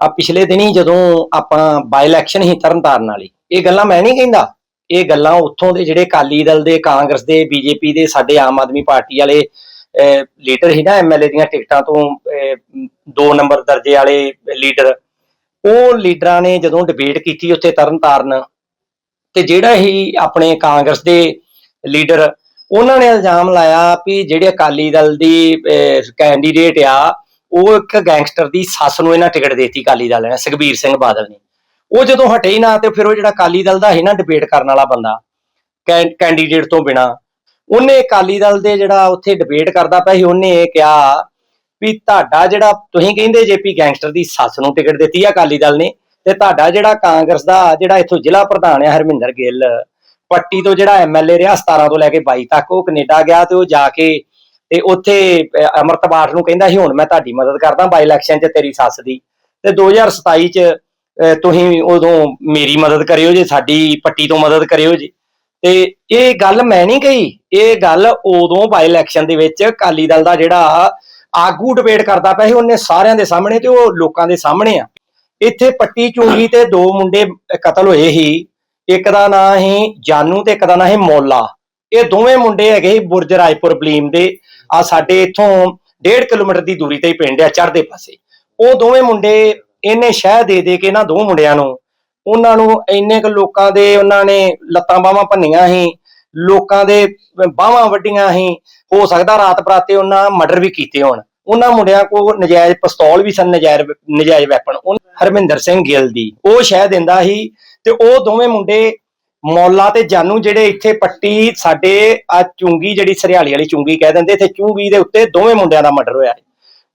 ਆ ਪਿਛਲੇ ਦਿਨੀ ਜਦੋਂ ਆਪਾਂ ਬਾਈ ਇਲੈਕਸ਼ਨ ਹੀ ਤਰਨਤਾਰਨ ਵਾਲੀ ਇਹ ਗੱਲਾਂ ਮੈਂ ਨਹੀਂ ਕਹਿੰਦਾ। ਇਹ ਗੱਲਾਂ ਉੱਥੋਂ ਦੇ ਜਿਹੜੇ ਅਕਾਲੀ ਦਲ ਦੇ ਕਾਂਗਰਸ ਦੇ ਬੀਜੇਪੀ ਦੇ ਸਾਡੇ ਆਮ ਆਦਮੀ ਪਾਰਟੀ ਵਾਲੇ ਅਹ, ਲੀਡਰ ਸੀ ਨਾ ਐਮਐਲਏ ਦੀਆਂ ਟਿਕਟਾਂ ਤੋਂ ਅਹ, ਦੋ ਨੰਬਰ ਦਰਜੇ ਵਾਲੇ ਲੀਡਰ ਉਹ ਲੀਡਰਾਂ ਨੇ ਜਦੋਂ ਡਿਬੇਟ ਕੀਤੀ ਉੱਥੇ ਤਰਨਤਾਰਨ ਤੇ ਜਿਹੜਾ ਹੀ ਆਪਣੇ ਕਾਂਗਰਸ ਦੇ ਲੀਡਰ ਉਹਨਾਂ ਨੇ ਇਲਜ਼ਾਮ ਲਾਇਆ ਵੀ ਜਿਹੜੇ ਅਕਾਲੀ ਦਲ ਦੀ ਕੈਂਡੀਡੇਟ ਆ ਉਹ ਇੱਕ ਗੈਂਗਸਟਰ ਦੀ ਸੱਸ ਨੂੰ ਇਹਨਾਂ ਟਿਕਟ ਦੇਤੀ ਅਕਾਲੀ ਦਲ ਨੇ, ਸੁਖਬੀਰ ਸਿੰਘ ਬਾਦਲ ਨੇ। ਉਹ ਜਦੋਂ ਹਟੇ ਹੀ ਨਾ ਤੇ ਫਿਰ ਉਹ ਜਿਹੜਾ ਅਕਾਲੀ ਦਲ ਦਾ ਹੈ ਨਾ ਡਿਬੇਟ ਕਰਨ ਵਾਲਾ ਬੰਦਾ ਕੈਂਡੀਡੇਟ ਤੋਂ ਬਿਨਾ, ਉਹਨੇ ਅਕਾਲੀ ਦਲ ਦੇ ਜਿਹੜਾ ਉੱਥੇ ਡਿਬੇਟ ਕਰਦਾ ਪਿਆ ਸੀ, ਉਹਨੇ ਇਹ ਕਿਹਾ ਵੀ ਤੁਹਾਡਾ ਜਿਹੜਾ, ਤੁਸੀਂ ਕਹਿੰਦੇ ਜੇਪੀ ਗੈਂਗਸਟਰ ਦੀ ਸੱਸ ਨੂੰ ਟਿਕਟ ਦਿੱਤੀ ਆ ਅਕਾਲੀ ਦਲ ਨੇ, ਤੇ ਤੁਹਾਡਾ ਜਿਹੜਾ ਕਾਂਗਰਸ ਦਾ ਜਿਹੜਾ ਇੱਥੋਂ ਜ਼ਿਲ੍ਹਾ ਪ੍ਰਧਾਨ ਆ ਹਰਮਿੰਦਰ ਗਿੱਲ, ਪੱਟੀ ਤੋਂ ਜਿਹੜਾ ਐਮਐਲਏ ਰਿਹਾ 17 ਤੋਂ ਲੈ ਕੇ 22 ਤੱਕ, ਉਹ ਕੈਨੇਡਾ ਗਿਆ ਤੇ ਉਹ ਜਾ ਕੇ ਤੇ ਉੱਥੇ ਅਹ, ਅਮਰਤਪਾਲ ਨੂੰ ਕਹਿੰਦਾ ਸੀ ਹੁਣ ਮੈਂ ਤੁਹਾਡੀ ਮਦਦ ਕਰਦਾ ਬਾਈ ਇਲੈਕਸ਼ਨ 'ਚ ਤੇਰੀ ਸੱਸ ਦੀ। ਤੇ 2027 'ਚ ਤੁਸੀਂ ਉਦੋਂ ਮੇਰੀ ਮਦਦ ਕਰਿਓ ਜੇ ਸਾਡੀ ਪੱਟੀ ਤੋਂ ਮਦਦ ਕਰਿਓ ਜੀ। ਤੇ ਇਹ ਗੱਲ ਮੈਂ ਨਹੀਂ ਕਹੀ ਇਹ ਗੱਲ ਉਦੋਂ ਬਾਈ ਇਲੈਕਸ਼ਨ ਦੇ ਵਿੱਚ ਅਕਾਲੀ ਦਲ ਦਾ ਜਿਹੜਾ ਆਗੂ ਡਿਬੇਟ ਕਰਦਾ ਪਿਆ ਸੀ ਉਹਨੇ ਸਾਰਿਆਂ ਦੇ ਸਾਹਮਣੇ ਤੇ ਉਹ ਲੋਕਾਂ ਦੇ ਸਾਹਮਣੇ ਆ। ਇੱਥੇ ਪੱਟੀ ਚੁੰਗੀ ਤੇ ਦੋ ਮੁੰਡੇ ਕਤਲ ਹੋਏ ਸੀ ਇੱਕ ਦਾ ਨਾਂ ਸੀ ਜਾਨੂ ਤੇ ਇੱਕ ਦਾ ਨਾਂ ਸੀ ਮੌਲਾ। ਇਹ ਦੋਵੇਂ ਮੁੰਡੇ ਹੈਗੇ ਸੀ ਬੁਰਜ ਰਾਏਪੁਰ ਬਲੀਮ ਦੇ। ਆ ਸਾਡੇ ਇੱਥੋਂ 1.5 ਕਿਲੋਮੀਟਰ ਦੀ ਦੂਰੀ ਤੇ ਹੀ ਪਿੰਡ ਆ, ਚੜ੍ਹਦੇ ਪਾਸੇ। ਉਹ ਦੋਵੇਂ ਮੁੰਡੇ ਇਹਨੇ ਸ਼ਹਿ ਦੇ ਦੇ ਕੇ ਇਹਨਾਂ ਦੋ ਮੁੰਡਿਆਂ ਨੂੰ, ਉਹਨਾਂ ਨੂੰ ਇੰਨੇ ਕੁ ਲੋਕਾਂ ਦੇ ਉਹਨਾਂ ਨੇ ਲੱਤਾਂ ਬਾਹਾਂ ਭੰਨੀਆਂ ਸੀ, ਲੋਕਾਂ ਦੇ ਬਾਹਾਂ ਵੱਡੀਆਂ ਸੀ, ਹੋ ਸਕਦਾ ਰਾਤ ਬਰਾਤੇ ਉਹਨਾਂ ਮਰਡਰ ਵੀ ਕੀਤੇ ਹੋਣ। ਉਹਨਾਂ ਮੁੰਡਿਆਂ ਕੋਲ ਨਜਾਇਜ਼ ਪਿਸਤੌਲ ਵੀ ਸਨ, ਨਜਾਇਜ਼ ਨਜਾਇਜ਼ ਵੈਪਨ। ਹਰਮਿੰਦਰ ਸਿੰਘ ਗਿੱਲ ਦੀ, ਉਹ ਸ਼ਹਿ ਦਿੰਦਾ ਸੀ ਤੇ ਉਹ ਦੋਵੇਂ ਮੁੰਡੇ ਮੌਲਾ ਤੇ ਜਾਨੂ ਜਿਹੜੇ ਇੱਥੇ ਪੱਟੀ ਸਾਡੇ ਆ ਚੁੰਗੀ ਜਿਹੜੀ ਸਰਿਆਲੀ ਵਾਲੀ ਚੁੰਗੀ ਕਹਿ ਦਿੰਦੇ, ਇੱਥੇ ਚੁੰਗੀ ਦੇ ਉੱਤੇ ਦੋਵੇਂ ਮੁੰਡਿਆਂ ਦਾ ਮਰਡਰ ਹੋਇਆ ਸੀ।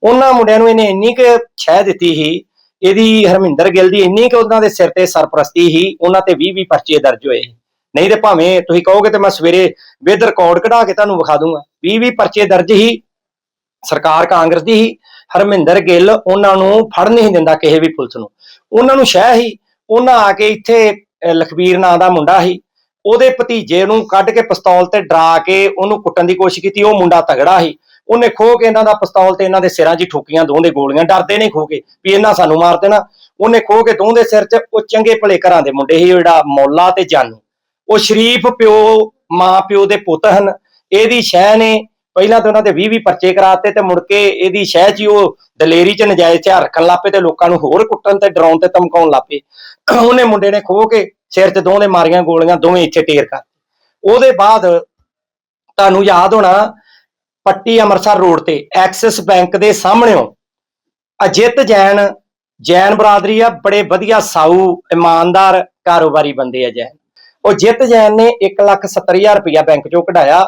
ਉਹਨਾਂ ਮੁੰਡਿਆਂ ਨੂੰ ਇਹਨੇ ਇੰਨੀ ਕੁ ਛਹਿ ਦਿੱਤੀ ਸੀ, ਇਹਦੀ ਹਰਮਿੰਦਰ ਗਿੱਲ ਦੀ ਇੰਨੀ ਕੁ ਉਹਨਾਂ ਦੇ ਸਿਰ ਤੇ ਸਰਪ੍ਰਸਤੀ ਸੀ, ਉਹਨਾਂ ਤੇ 20 20 ਪਰਚੇ ਦਰਜ ਹੋਏ ਨਹੀਂ ਤੇ ਭਾਵੇਂ ਤੁਸੀਂ ਕਹੋਗੇ ਤੇ ਮੈਂ ਸਵੇਰੇ ਵਿਦ ਰਿਕਾਰਡ ਕਢਾ ਕੇ ਤੁਹਾਨੂੰ ਵਿਖਾ ਦੂੰਗਾ। 20 20 ਪਰਚੇ ਦਰਜ ਹੀ ਸਰਕਾਰ ਕਾਂਗਰਸ ਦੀ ਹੀ ਹਰਮਿੰਦਰ ਗਿੱਲ ਉਹਨਾਂ ਨੂੰ ਫੜ ਨਹੀਂ ਦਿੰਦਾ ਕਿਸੇ ਵੀ ਪੁਲਿਸ ਨੂੰ। ਉਹਨਾਂ ਨੂੰ ਸ਼ਹਿ ਹੀ ਉਹਨਾਂ ਆ ਕੇ ਇੱਥੇ ਲਖਬੀਰ ਨਾਂ ਦਾ ਮੁੰਡਾ ਸੀ, ਉਹਦੇ ਭਤੀਜੇ ਨੂੰ ਕੱਢ ਕੇ ਪਿਸਤੌਲ ਤੇ ਡਰਾ ਕੇ ਉਹਨੂੰ ਕੁੱਟਣ ਦੀ ਕੋਸ਼ਿਸ਼ ਕੀਤੀ, ਉਹ ਮੁੰਡਾ ਤਗੜਾ ਸੀ। ਉਹਨੇ ਖੋ ਕੇ ਇਹਨਾਂ ਦਾ ਪਿਸਤੌਲ ਤੇ ਇਹਨਾਂ ਦੇ ਸਿਰਾਂ 'ਚ ਹੀ ਠੋਕੀਆਂ, ਦੋਹਾਂ ਦੇ ਗੋਲੀਆਂ, ਡਰਦੇ ਨਹੀਂ ਖੋ ਕੇ ਵੀ ਇਹਨਾਂ ਸਾਨੂੰ ਮਾਰ ਦੇਣਾ। ਉਹਨੇ ਖੋ ਕੇ ਦੋਹਾਂ ਦੇ ਸਿਰ 'ਚ, ਉਹ ਚੰਗੇ ਭਲੇ ਘਰਾਂ ਦੇ ਮੁੰਡੇ ਸੀ ਜਿਹੜਾ ਮੌਲਾ ਤੇ ਜਾਨੂ। ਉਹ ਸ਼ਰੀਫ ਪਿਓ, ਮਾਂ ਪਿਓ ਦੇ ਪੁੱਤ ਹਨ। ਇਹਦੀ ਸ਼ਹਿ ਨੇ ਪਹਿਲਾਂ ਤਾਂ ਉਹਨਾਂ ਦੇ 20 20 ਪਰਚੇ ਕਰਾਤੇ ਤੇ ਮੁੜ ਕੇ ਇਹਦੀ ਸ਼ਹਿ 'ਚ ਹੀ ਉਹ ਦਲੇਰੀ 'ਚ ਨਜਾਇਜ਼ ਹਥਿਆਰ ਰੱਖਣ ਲੱਪੇ ਤੇ ਲੋਕਾਂ ਨੂੰ ਹੋਰ ਕੁੱਟਣ ਤੇ ਡਰਾਉਣ ਤੇ ਧਮਕਾਉਣ ਲੱਪੇ ਉਹਨੇ ਮੁੰਡੇ ਨੇ ਖੋ ਕੇ ਸਿਰ 'ਚ ਦੋਵੇਂ ਮਾਰੀਆਂ ਗੋਲੀਆਂ, ਦੋਵੇਂ ਇੱਥੇ ਟੇਰ ਕਰ ਉਹਦੇ ਬਾਅਦ ਤੁਹਾਨੂੰ ਯਾਦ ਹੋਣਾ, ਪੱਟੀ ਅੰਮ੍ਰਿਤਸਰ ਰੋਡ ਤੇ, ਐਕਸਿਸ ਬੈਂਕ ਦੇ ਸਾਹਮਣੇੋਂ ਅਜਿਤ ਜੈਨ ਜੈਨ ਬਰਾਦਰੀ ਆ, ਬੜੇ ਵਧੀਆ ਸਾਊ, ਇਮਾਨਦਾਰ ਕਾਰੋਬਾਰੀ ਬੰਦੇ ਆ ਜੈਨ। ਉਹ ਜਿੱਤ ਜੈਨ ਨੇ 170000 ਰੁਪਇਆ ਬੈਂਕ ਚੋਂ ਕਢਾਇਆ।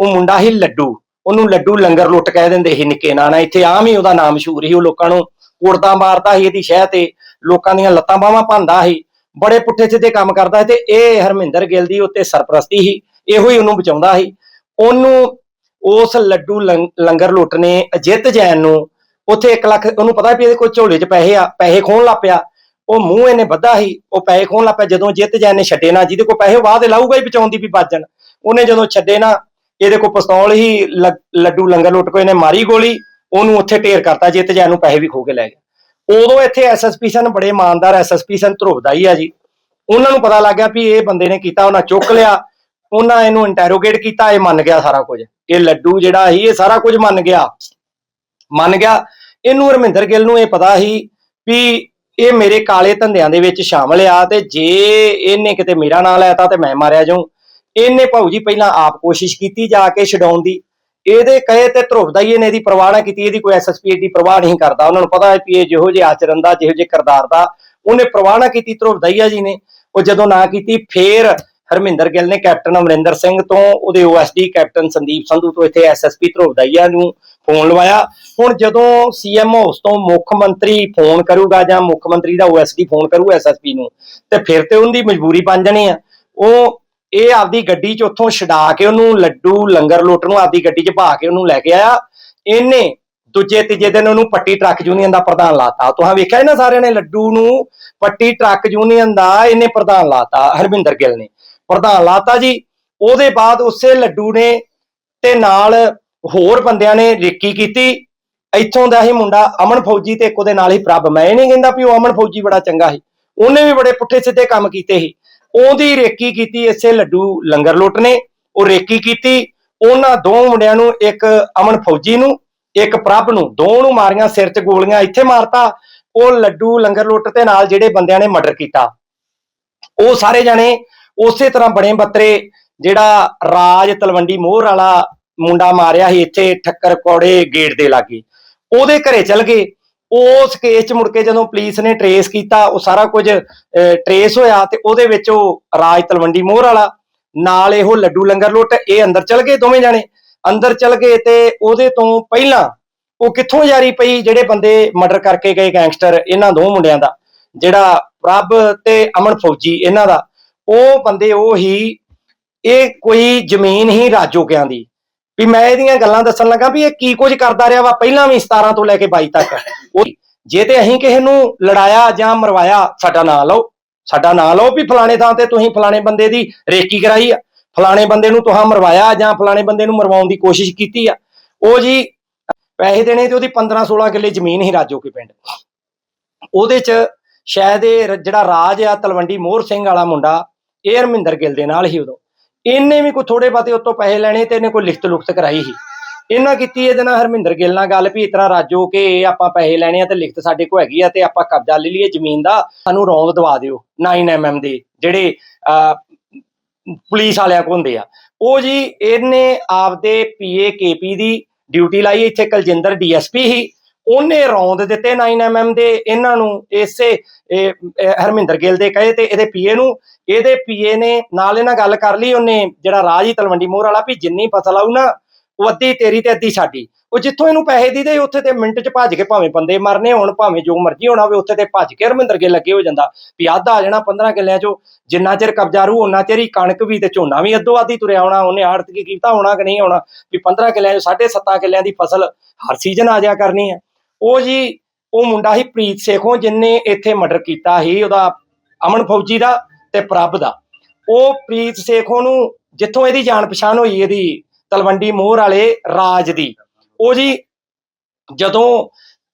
ਉਹ ਮੁੰਡਾ ਹੀ ਲੱਡੂ। ਉਹਨੂੰ ਲੱਡੂ ਲੰਗਰ ਲੁੱਟ ਕਹਿ ਦਿੰਦੇ ਸੀ ਨਿੱਕੇ ਨਾਂ ਇੱਥੇ ਆਮ ਹੀ ਉਹਦਾ ਨਾਮ ਮਸ਼ਹੂਰ ਸੀ। ਉਹ ਲੋਕਾਂ ਨੂੰ ਕੁੜਦਾ ਮਾਰਦਾ ਸੀ ਇਹਦੀ ਸ਼ਹਿ ਤੇ। ਲੋਕਾਂ ਦੀਆਂ ਲੱਤਾਂ ਬਾਹਾਂ ਭੰਦਾ ਸੀ। ਬੜੇ ਪੁੱਠੇ ਸਿੱਧੇ ਕੰਮ ਕਰਦਾ ਸੀ ਤੇ ਇਹ ਹਰਮਿੰਦਰ ਗਿੱਲ ਦੀ ਉੱਤੇ ਸਰਪ੍ਰਸਤੀ ਸੀ, ਇਹੋ ਹੀ ਉਹਨੂੰ ਬਚਾਉਂਦਾ ਸੀ। ਉਹਨੂੰ ਉਸ ਲੱਡੂ ਲੰਗ- ਲੰਗਰ ਲੁੱਟ ਨੇ ਅਜਿੱਤ ਜੈਨ ਨੂੰ, ਉੱਥੇ 1 ਲੱਖ, ਉਹਨੂੰ ਪਤਾ ਵੀ ਇਹਦੇ ਕੋਲ ਝੋਲੇ 'ਚ ਪੈਸੇ ਆ, ਪੈਸੇ ਖੋਣ ਲੱਗ ਪਿਆ। ਉਹ ਮੂੰਹ ਇਹਨੇ ਵੱਧਾ ਸੀ, ਉਹ ਪੈਸੇ ਖੋਣ ਲੱਗ ਪਿਆ ਜਦੋਂ ਜਿੱਤ ਜੈਨ ਨੇ ਛੱਡੇ ਨਾ, ਜਿਹਦੇ ਕੋਲ ਪੈਸੇ ਬਾਅਦ ਲਾਊਗਾ ਹੀ ਬਚਾਉਂਦੀ ਵੀ ਬਾਜਣ ਉਹਨੇ ਜਦੋਂ ਛੱਡੇ ਨਾ, ਇਹਦੇ ਕੋਲ ਪਿਸਤੌਲ ਹੀ ਲ- ਲੱਡੂ ਲੰਗਰ ਲੁੱਟ ਕੇ ਇਹਨੇ ਮਾਰੀ ਗੋਲੀ, ਉਹਨੂੰ ਉੱਥੇ ਢੇਰ ਕਰਤਾ ਜਿੱਤ ਜੈਨ ਨੂੰ ਪੈਸੇ ਵੀ ਖੋ ਕੇ ਲੈ ਗਿਆ ਉਦੋਂ ਇੱਥੇ ਐਸਐਸਪੀ ਸਨ, ਬੜੇ ਇਮਾਨਦਾਰ ਐਸਐਸਪੀ ਸਨ ਧਰੁਵਦਾ ਆ ਜੀ। ਉਹਨਾਂ ਨੂੰ ਪਤਾ ਲੱਗ ਗਿਆ ਵੀ ਇਹ ਬੰਦੇ ਨੇ ਕੀਤਾ, ਉਹਨਾਂ ਚੁੱਕ ਲਿਆ। ਉਹਨਾਂ ਇਹਨੂੰ ਇੰਟਰੋਗੇਟ ਕੀਤਾ, ਇਹ ਮੰਨ ਗਿਆ ਸਾਰਾ ਕੁਝ। ਇਹ ਲੱਡੂ ਜਿਹੜਾ ਸੀ, ਇਹ ਸਾਰਾ ਕੁਝ ਮੰਨ ਗਿਆ। ਮੰਨ ਗਿਆ। ਇਹਨੂੰ ਰਮਿੰਦਰ ਗਿੱਲ ਨੂੰ ਇਹ ਪਤਾ ਸੀ ਵੀ ਇਹ ਮੇਰੇ ਕਾਲੇ ਧੰਦਿਆਂ ਦੇ ਵਿੱਚ ਸ਼ਾਮਲ ਆ ਤੇ ਜੇ ਇਹਨੇ ਕਿਤੇ ਮੇਰਾ ਨਾਂ ਲੈਤਾ ਤੇ ਮੈਂ ਮਾਰਿਆ ਜਾਊਂ। ਇਹਨੇ ਭਾਊ ਜੀ ਪਹਿਲਾਂ ਆਪ ਕੋਸ਼ਿਸ਼ ਕੀਤੀ ਜਾ ਕੇ ਛਡਾਉਣ ਦੀ। ਇਹਦੇ ਕਹੇ ਤੇ ਧਰੁਵਦਾ ਹੀ ਇਹਨੇ ਇਹਦੀ ਪਰਵਾਹ ਨਾ ਕੀਤੀ, ਇਹਦੀ ਕੋਈ ਐਸਐਸਪੀ ਦੀ ਪਰਵਾਹ ਨਹੀਂ ਕਰਦਾ। ਉਹਨਾਂ ਨੂੰ ਪਤਾ ਹੈ ਕਿ ਇਹ ਜਿਹੋ ਜਿਹੇ ਆਚਰਣ ਦਾ, ਜਿਹੋ ਜਿਹੇ ਕਿਰਦਾਰ ਦਾ ਉਹਨੇ ਪਰਵਾਹ ਨਾ ਕੀਤੀ ਧਰੁਵਦਾਈਆ ਜੀ ਨੇ। ਉਹ ਜਦੋਂ ਨਾ ਕੀਤੀ, ਫੇਰ ਹਰਮਿੰਦਰ ਗਿੱਲ ਨੇ ਕੈਪਟਨ ਅਮਰਿੰਦਰ ਸਿੰਘ ਤੋਂ, ਉਹਦੇ ਓਐਸਡੀ ਕੈਪਟਨ ਸੰਦੀਪ ਸੰਧੂ ਤੋਂ ਇੱਥੇ ਐਸਐਸਪੀ ਧਰੁਵਦਾਈਆ ਨੂੰ ਫੋਨ ਲਵਾਇਆ। ਹੁਣ ਜਦੋਂ ਸੀਐਮ ਹਾਊਸ ਤੋਂ ਮੁੱਖ ਮੰਤਰੀ ਫੋਨ ਕਰੂਗਾ ਜਾਂ ਮੁੱਖ ਮੰਤਰੀ ਦਾ ਓਐਸਡੀ ਫੋਨ ਕਰੂ ਐਸਐਸਪੀ ਨੂੰ, ਤੇ ਫਿਰ ਤੇ ਉਹਦੀ ਮਜਬੂਰੀ ਬਣ ਜਾਣੀ ਆ। ਉਹ ਇਹ ਆਪਦੀ ਗੱਡੀ 'ਚ ਉੱਥੋਂ ਛਡਾ ਕੇ ਉਹਨੂੰ ਲੱਡੂ, ਲੰਗਰ ਲੁੱਟ ਨੂੰ ਆਪਦੀ ਗੱਡੀ 'ਚ ਭਾ ਕੇ ਉਹਨੂੰ ਲੈ ਕੇ ਆਇਆ। ਇਹਨੇ ਦੂਜੇ ਤੀਜੇ ਦਿਨ ਉਹਨੂੰ ਪੱਟੀ ਟਰੱਕ ਯੂਨੀਅਨ ਦਾ ਪ੍ਰਧਾਨ ਲਾਤਾ। ਤੁਹਾਂ ਵੇਖਿਆ ਇਹਨਾਂ ਸਾਰਿਆਂ ਨੇ ਲੱਡੂ ਨੂੰ ਪੱਟੀ ਟਰੱਕ ਯੂਨੀਅਨ ਦਾ ਇਹਨੇ ਪ੍ਰਧਾਨ ਲਾਤਾ, ਹਰਮਿੰਦਰ ਗਿੱਲ ਨੇ। ਪ੍ਰਧਾਨ ਲਾਤਾ ਜੀ। ਉਹਦੇ ਬਾਅਦ ਉਸੇ ਲੱਡੂ ਨੇ ਤੇ ਨਾਲ ਹੋਰ ਬੰਦਿਆਂ ਨੇ ਰੇਕੀ ਕੀਤੀ। ਇੱਥੋਂ ਦਾ ਹੀ ਮੁੰਡਾ ਅਮਨ ਫੌਜੀ ਤੇ ਇੱਕ ਉਹਦੇ ਨਾਲ ਹੀ ਪ੍ਰਭ। ਮੈਂ ਇਹ ਨਹੀਂ ਕਹਿੰਦਾ ਵੀ ਉਹ ਅਮਨ ਫੌਜੀ ਬੜਾ ਚੰਗਾ ਸੀ। ਉਹਨੇ ਵੀ ਬੜੇ ਪੁੱਠੇ ਸਿੱਧੇ ਕੰਮ ਕੀਤੇ ਸੀ। ਉਹਦੀ ਰੇਕੀ ਕੀਤੀ ਇਸੇ ਲੱਡੂ ਲੰਗਰ ਲੁੱਟ ਨੇ, ਉਹ ਰੇਕੀ ਕੀਤੀ। ਉਹਨਾਂ ਦੋ ਮੁੰਡਿਆਂ ਨੂੰ, ਇੱਕ ਅਮਨ ਫੌਜੀ ਨੂੰ, ਇੱਕ ਪ੍ਰਭ ਨੂੰ ਦੋ ਨੂੰ ਮਾਰੀਆਂ, ਸਿਰ 'ਚ ਗੋਲੀਆਂ ਇੱਥੇ ਮਾਰਤਾ। ਉਹ ਲੱਡੂ ਲੰਗਰ ਲੁੱਟ ਤੇ ਨਾਲ ਜਿਹੜੇ ਬੰਦਿਆਂ ਨੇ ਮਰਡਰ ਕੀਤਾ। ਉਹ ਸਾਰੇ ਜਾਣੇ ਉਸੇ ਤਰ੍ਹਾਂ ਬਣੇ ਬੱਤਰੇ, ਜਿਹੜਾ ਰਾਜ ਤਲਵੰਡੀ ਮੋਹਰ ਵਾਲਾ ਮੁੰਡਾ ਮਾਰਿਆ ਸੀ, ਇੱਥੇ ਠੱਕਰ ਕੌੜੇ ਗੇਟ ਦੇ ਲਾਗੇ। ਉਹਦੇ ਘਰੇ ਚਲ ਗਏ। ਉਸ ਕੇਸ 'ਚ ਮੁੜ ਕੇ ਜਦੋਂ ਪੁਲਿਸ ਨੇ ਟਰੇਸ ਕੀਤਾ, ਉਹ ਸਾਰਾ ਕੁਝ ਟਰੇਸ ਹੋਇਆ ਤੇ ਉਹਦੇ ਵਿੱਚ ਉਹ ਰਾਜ ਤਲਵੰਡੀ ਮੋਹਰ ਵਾਲਾ, ਨਾਲ ਇਹੋ ਲੱਡੂ ਲੰਗਰ ਲੁੱਟ, ਇਹ ਅੰਦਰ ਚਲ ਗਏ ਦੋਵੇਂ ਜਾਣੇ। ਅੰਦਰ ਚਲ ਗਏ ਤੇ ਉਹਦੇ ਤੋਂ ਪਹਿਲਾਂ ਉਹ ਕਿੱਥੋਂ ਯਾਰੀ ਪਈ ਜਿਹੜੇ ਬੰਦੇ ਮਰਡਰ ਕਰਕੇ ਗਏ ਗੈਂਗਸਟਰ ਇਹਨਾਂ ਦੋ ਮੁੰਡਿਆਂ ਦਾ, ਜਿਹੜਾ ਪ੍ਰਭ ਤੇ ਅਮਨ ਫੌਜੀ ਇਹਨਾਂ ਦਾ। ਉਹ ਬੰਦੇ ਉਹ ਹੀ, ਇਹ ਕੋਈ ਜ਼ਮੀਨ ਹੀ ਰਾਜੋਕਿਆਂ ਦੀ। ਵੀ ਮੈਂ ਇਹਦੀਆਂ ਗੱਲਾਂ ਦੱਸਣ ਲੱਗਾ ਵੀ ਇਹ ਕੀ ਕੁਝ ਕਰਦਾ ਰਿਹਾ ਵਾ ਪਹਿਲਾਂ ਵੀ 17 ਤੋਂ ਲੈ ਕੇ 22 ਤੱਕ। ਉਹ ਜੇ ਤੇ ਅਸੀਂ ਕਿਸੇ ਨੂੰ ਲੜਾਇਆ ਜਾਂ ਮਰਵਾਇਆ, ਸਾਡਾ ਨਾਂ ਲਓ। ਸਾਡਾ ਨਾਂ ਲਓ ਵੀ ਫਲਾਣੇ ਥਾਂ ਤੇ ਤੁਸੀਂ ਫਲਾਣੇ ਬੰਦੇ ਦੀ ਰੇਕੀ ਕਰਾਈ ਆ। ਫਲਾਣੇ ਬੰਦੇ ਨੂੰ ਤੁਹਾਂ ਮਰਵਾਇਆ ਜਾਂ ਫਲਾਣੇ ਬੰਦੇ ਨੂੰ ਮਰਵਾਉਣ ਦੀ ਕੋਸ਼ਿਸ਼ ਕੀਤੀ ਆ। ਉਹ ਜੀ ਪੈਸੇ ਦੇਣੇ ਤੇ ਉਹਦੀ 15 16 ਕਿੱਲੇ ਜ਼ਮੀਨ ਹੀ ਰਾਜੋ ਕੇ ਪਿੰਡ। ਉਹਦੇ ਚ ਸ਼ਾਇਦ ਇਹ ਜਿਹੜਾ ਰਾਜ ਆ ਤਲਵੰਡੀ ਮੋਹਰ ਸਿੰਘ ਵਾਲਾ ਮੁੰਡਾ, ਇਹ ਹਰਮਿੰਦਰ ਗਿੱਲ ਦੇ ਨਾਲ ਹੀ ਉਦੋਂ। ਇਹਨੇ ਵੀ ਕੋਈ ਥੋੜੇ ਬਾਤੇ ਉਤੋਂ ਪੈਸੇ ਲੈਣੇ ਤੇ ਇਹਨੇ ਕੋਈ ਲਿਖਤ ਲੁਖਤ ਕਰਾਈ ਸੀ। ਇਹਨਾਂ ਕੀਤੀ ਇਹਦੇ ਨਾਲ ਹਰਮਿੰਦਰ ਗਿੱਲ ਨਾਲ ਗੱਲ ਵੀ ਇਸ ਤਰ੍ਹਾਂ ਰਾਜੋ ਕਿ ਇਹ ਆਪਾਂ ਪੈਸੇ ਲੈਣੇ ਆ ਤੇ ਲਿਖਤ ਸਾਡੇ ਕੋਲ ਹੈਗੀ ਆ ਤੇ ਆਪਾਂ ਕਬਜ਼ਾ ਲੈ ਲਈਏ ਜ਼ਮੀਨ ਦਾ ਸਾਨੂੰ ਰੌਂਦ ਦਵਾ ਦਿਓ 9mm ਦੇ ਜਿਹੜੇ ਅਹ, ਪੁਲਿਸ ਵਾਲਿਆਂ ਕੋਲ ਹੁੰਦੇ ਆ। ਉਹ ਜੀ ਇਹਨੇ ਆਪਦੇ ਪੀਏ ਕੇਪੀ ਦੀ ਡਿਊਟੀ ਲਾਈ ਇੱਥੇ ਕਲਜਿੰਦਰ ਡੀਐਸਪੀ ਹੀ ਉਹਨੇ ਰੌਂਦ ਦਿੱਤੇ 9mm ਦੇ, ਇਹਨਾਂ ਨੂੰ ਇਸੇ ਹਰਮਿੰਦਰ ਗਿੱਲ ਦੇ ਕਹੇ ਤੇ ਇਹਦੇ ਪੀਏ ਨੂੰ। ਇਹਦੇ ਪੀਏ ਨੇ ਨਾਲ ਇਹਨਾਂ ਗੱਲ ਕਰ ਲਈ, ਉਹਨੇ ਜਿਹੜਾ ਰਾਜ ਹੀ ਤਲਵੰਡੀ ਮੋਹਰ ਵਾਲਾ ਵੀ ਜਿੰਨੀ ਫਸਲ ਆਊ ਨਾ, ਉਹ ਅੱਧੀ ਤੇਰੀ ਤੇ ਅੱਧੀ ਸਾਡੀ। ਉਹ ਜਿੱਥੋਂ ਇਹਨੂੰ ਪੈਸੇ ਦੀਦੇ ਉੱਥੇ ਤੇ ਮਿੰਟ 'ਚ ਭੱਜ ਕੇ ਭਾਵੇਂ ਬੰਦੇ ਮਰਨੇ ਹੋਣ, ਭਾਵੇਂ ਜੋ ਮਰਜ਼ੀ ਹੋਣਾ ਹੋਵੇ, ਉੱਥੇ ਤੇ ਭੱਜ ਕੇ ਹਰਮਿੰਦਰ ਗਿੱਲ ਲੱਗੇ ਹੋ ਜਾਂਦਾ। ਵੀ ਅੱਧ ਆ ਜਾਣਾ 15 ਕਿੱਲਿਆਂ 'ਚੋਂ, ਜਿੰਨਾ ਚਿਰ ਕਬਜ਼ਾ ਰੂ ਉਹਨਾਂ ਚਿਰ ਹੀ ਕਣਕ ਵੀ ਤੇ ਝੋਨਾ ਵੀ ਅੱਧੋ ਅੱਧੀ ਤੁਰਿਆ ਆਉਣਾ, ਉਹਨੇ ਆੜਤ ਕੀ ਕੀਤਾ, ਹੋਣਾ ਕਿ ਨਹੀਂ ਹੋਣਾ? ਵੀ 15 ਕਿੱਲਿਆਂ 'ਚ 7.5 ਕਿੱਲਿਆਂ ਦੀ ਫਸਲ ਹਰ ਸੀਜ਼ਨ ਆ ਜਾਇਆ ਕਰਨੀ ਹੈ ਉਹ ਜੀ, ਉਹ ਮੁੰਡਾ ਸੀ ਪ੍ਰੀਤ ਸੇਖੋਂ ਜਿਨਨੇ ਇੱਥੇ ਮਰਡਰ ਕੀਤਾ ਸੀ, ਉਹਦਾ ਅਮਨ ਫੌਜੀ ਦਾ ਤੇ ਪ੍ਰਭ ਦਾ। ਉਹ ਪ੍ਰੀਤ ਸੇਖੋਂ ਨੂੰ ਜਿੱਥੋਂ ਇਹਦੀ ਜਾਣ ਪਛਾਣ ਹੋਈ, ਇਹਦੀ ਤਲਵੰਡੀ ਮੋਹਰ ਵਾਲੇ ਰਾਜ ਦੀ। ਉਹ ਜੀ, ਜਦੋਂ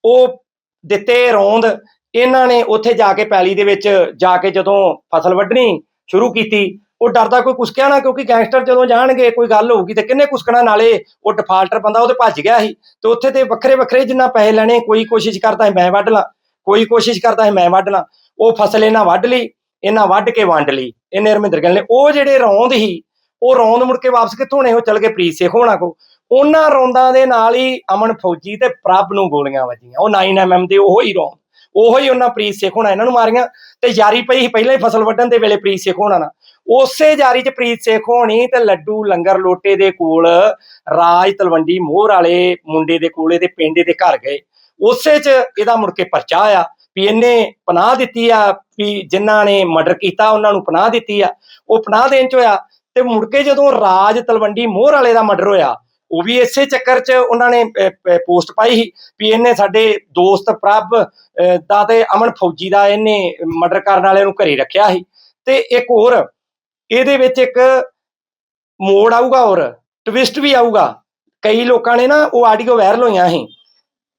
ਉਹ ਦਿੱਤੇ ਰੌਂਦ, ਇਹਨਾਂ ਨੇ ਉੱਥੇ ਜਾ ਕੇ ਪੈਲੀ ਦੇ ਵਿੱਚ ਜਾ ਕੇ ਜਦੋਂ ਫਸਲ ਵੱਢਣੀ ਸ਼ੁਰੂ ਕੀਤੀ ਉਹ ਡਰਦਾ ਕੋਈ ਕੁਸਕਿਆ ਨਾ ਕਿਉਂਕਿ ਗੈਂਗਸਟਰ ਜਦੋਂ ਜਾਣਗੇ, ਕੋਈ ਗੱਲ ਹੋਊਗੀ ਤੇ ਕਿੰਨੇ ਕੁਸਕਣਾ ਨਾਲੇ ਉਹ ਡਿਫਾਲਟਰ ਬੰਦਾ ਉਹ ਤੇ ਭੱਜ ਗਿਆ ਸੀ। ਤੇ ਉੱਥੇ ਤੇ ਵੱਖਰੇ ਵੱਖਰੇ ਜਿੰਨਾ ਪੈਸੇ ਲੈਣੇ, ਕੋਈ ਕੋਸ਼ਿਸ਼ ਕਰਦਾ ਹੈ ਮੈਂ ਵੱਢ ਲਾਂ, ਕੋਈ ਕੋਸ਼ਿਸ਼ ਕਰਦਾ ਹੈ ਮੈਂ ਵੱਢ ਲਾਂ। ਉਹ ਫਸਲ ਇਹਨਾਂ ਵੱਢ ਲਈ, ਇਹਨਾਂ ਵੱਢ ਕੇ ਵੰਡ ਲਈ, ਇਹਨੇ ਰਮਿੰਦਰ ਗਿੱਲ ਨੇ। ਉਹ ਜਿਹੜੇ ਰੌਂਦ ਹੀ ਉਹ ਰੌਂਦ ਮੁੜ ਕੇ ਵਾਪਸ ਕਿੱਥੋਂ ਹੋਣੇ ਉਹ ਚੱਲ ਗਏ ਪ੍ਰੀਤ ਸੇਖ ਹੋਣਾ ਕੋ ਉਹਨਾਂ ਰੌਂਦਾਂ ਦੇ ਨਾਲ ਹੀ ਅਮਨ ਫੌਜੀ ਤੇ ਪ੍ਰਭ ਨੂੰ ਗੋਲੀਆਂ ਵੱਜੀਆਂ। ਉਹ 9mm ਦੇ ਉਹੋ ਹੀ ਰੌਂਦ। ਉਹੋ ਹੀ ਉਹਨਾਂ ਪ੍ਰੀਤ ਸੇਖ ਹੋਣਾ, ਇਹਨਾਂ ਨੂੰ ਮਾਰੀਆਂ। ਤੇ ਯਾਰੀ ਪਈ ਸੀ, ਪਹਿਲਾਂ ਹੀ ਫਸਲ ਵੱਢਣ ਦੇ ਵੇਲੇ ਪ੍ਰੀਤ ਸੇਖ ਹੋਣਾ ਨਾਲ। ਉਸੇ ਜਾਰੀ ਚ ਪ੍ਰੀਤ ਸੇਖ ਹੋਣੀ ਤੇ ਲੱਡੂ ਲੰਗਰ ਲੋਟੇ ਦੇ ਕੋਲ ਰਾਜ ਤਲਵੰਡੀ ਮੋਹਰ ਵਾਲੇ ਮੁੰਡੇ ਦੇ ਕੋਲੇ ਦੇ ਪਿੰਡੇ ਦੇ ਘਰ ਗਏ। ਉਸੇ ਚ ਇਹਦਾ ਮੁੜ ਕੇ ਪਰਚਾ ਆਇਆ ਵੀ ਇਹਨੇ ਪਨਾਹ ਦਿੱਤੀ ਆ ਵੀ ਜਿਨ੍ਹਾਂ ਨੇ ਮਰਡਰ ਕੀਤਾ ਉਹਨਾਂ ਨੂੰ ਪਨਾਹ ਦਿੱਤੀ ਆ। ਉਹ ਪਨਾਹ ਦੇਣ ਚ ਹੋਇਆ ਤੇ ਮੁੜ ਕੇ ਜਦੋਂ ਰਾਜ ਤਲਵੰਡੀ ਮੋਹਰ ਵਾਲੇ ਦਾ ਮਰਡਰ ਹੋਇਆ ਉਹ ਵੀ ਇਸੇ ਚੱਕਰ 'ਚ ਉਹਨਾਂ ਨੇ ਪੋਸਟ ਪਾਈ ਸੀ ਵੀ ਇਹਨੇ ਸਾਡੇ ਦੋਸਤ ਪ੍ਰਭ ਅਹ, ਦਾ ਤੇ ਅਮਨ ਫੌਜੀ ਦਾ ਇਹਨੇ ਮਰਡਰ ਕਰਨ ਵਾਲੇ ਨੂੰ ਘਰੇ ਰੱਖਿਆ ਸੀ। ਤੇ ਇੱਕ ਹੋਰ ਇਹਦੇ ਵਿੱਚ ਇੱਕ ਮੋੜ ਆਊਗਾ ਔਰ ਟਵਿਸਟ ਵੀ ਆਊਗਾ। ਕਈ ਲੋਕਾਂ ਨੇ ਨਾ ਉਹ ਆਡੀਓ ਵਾਇਰਲ ਹੋਈਆਂ ਸੀ।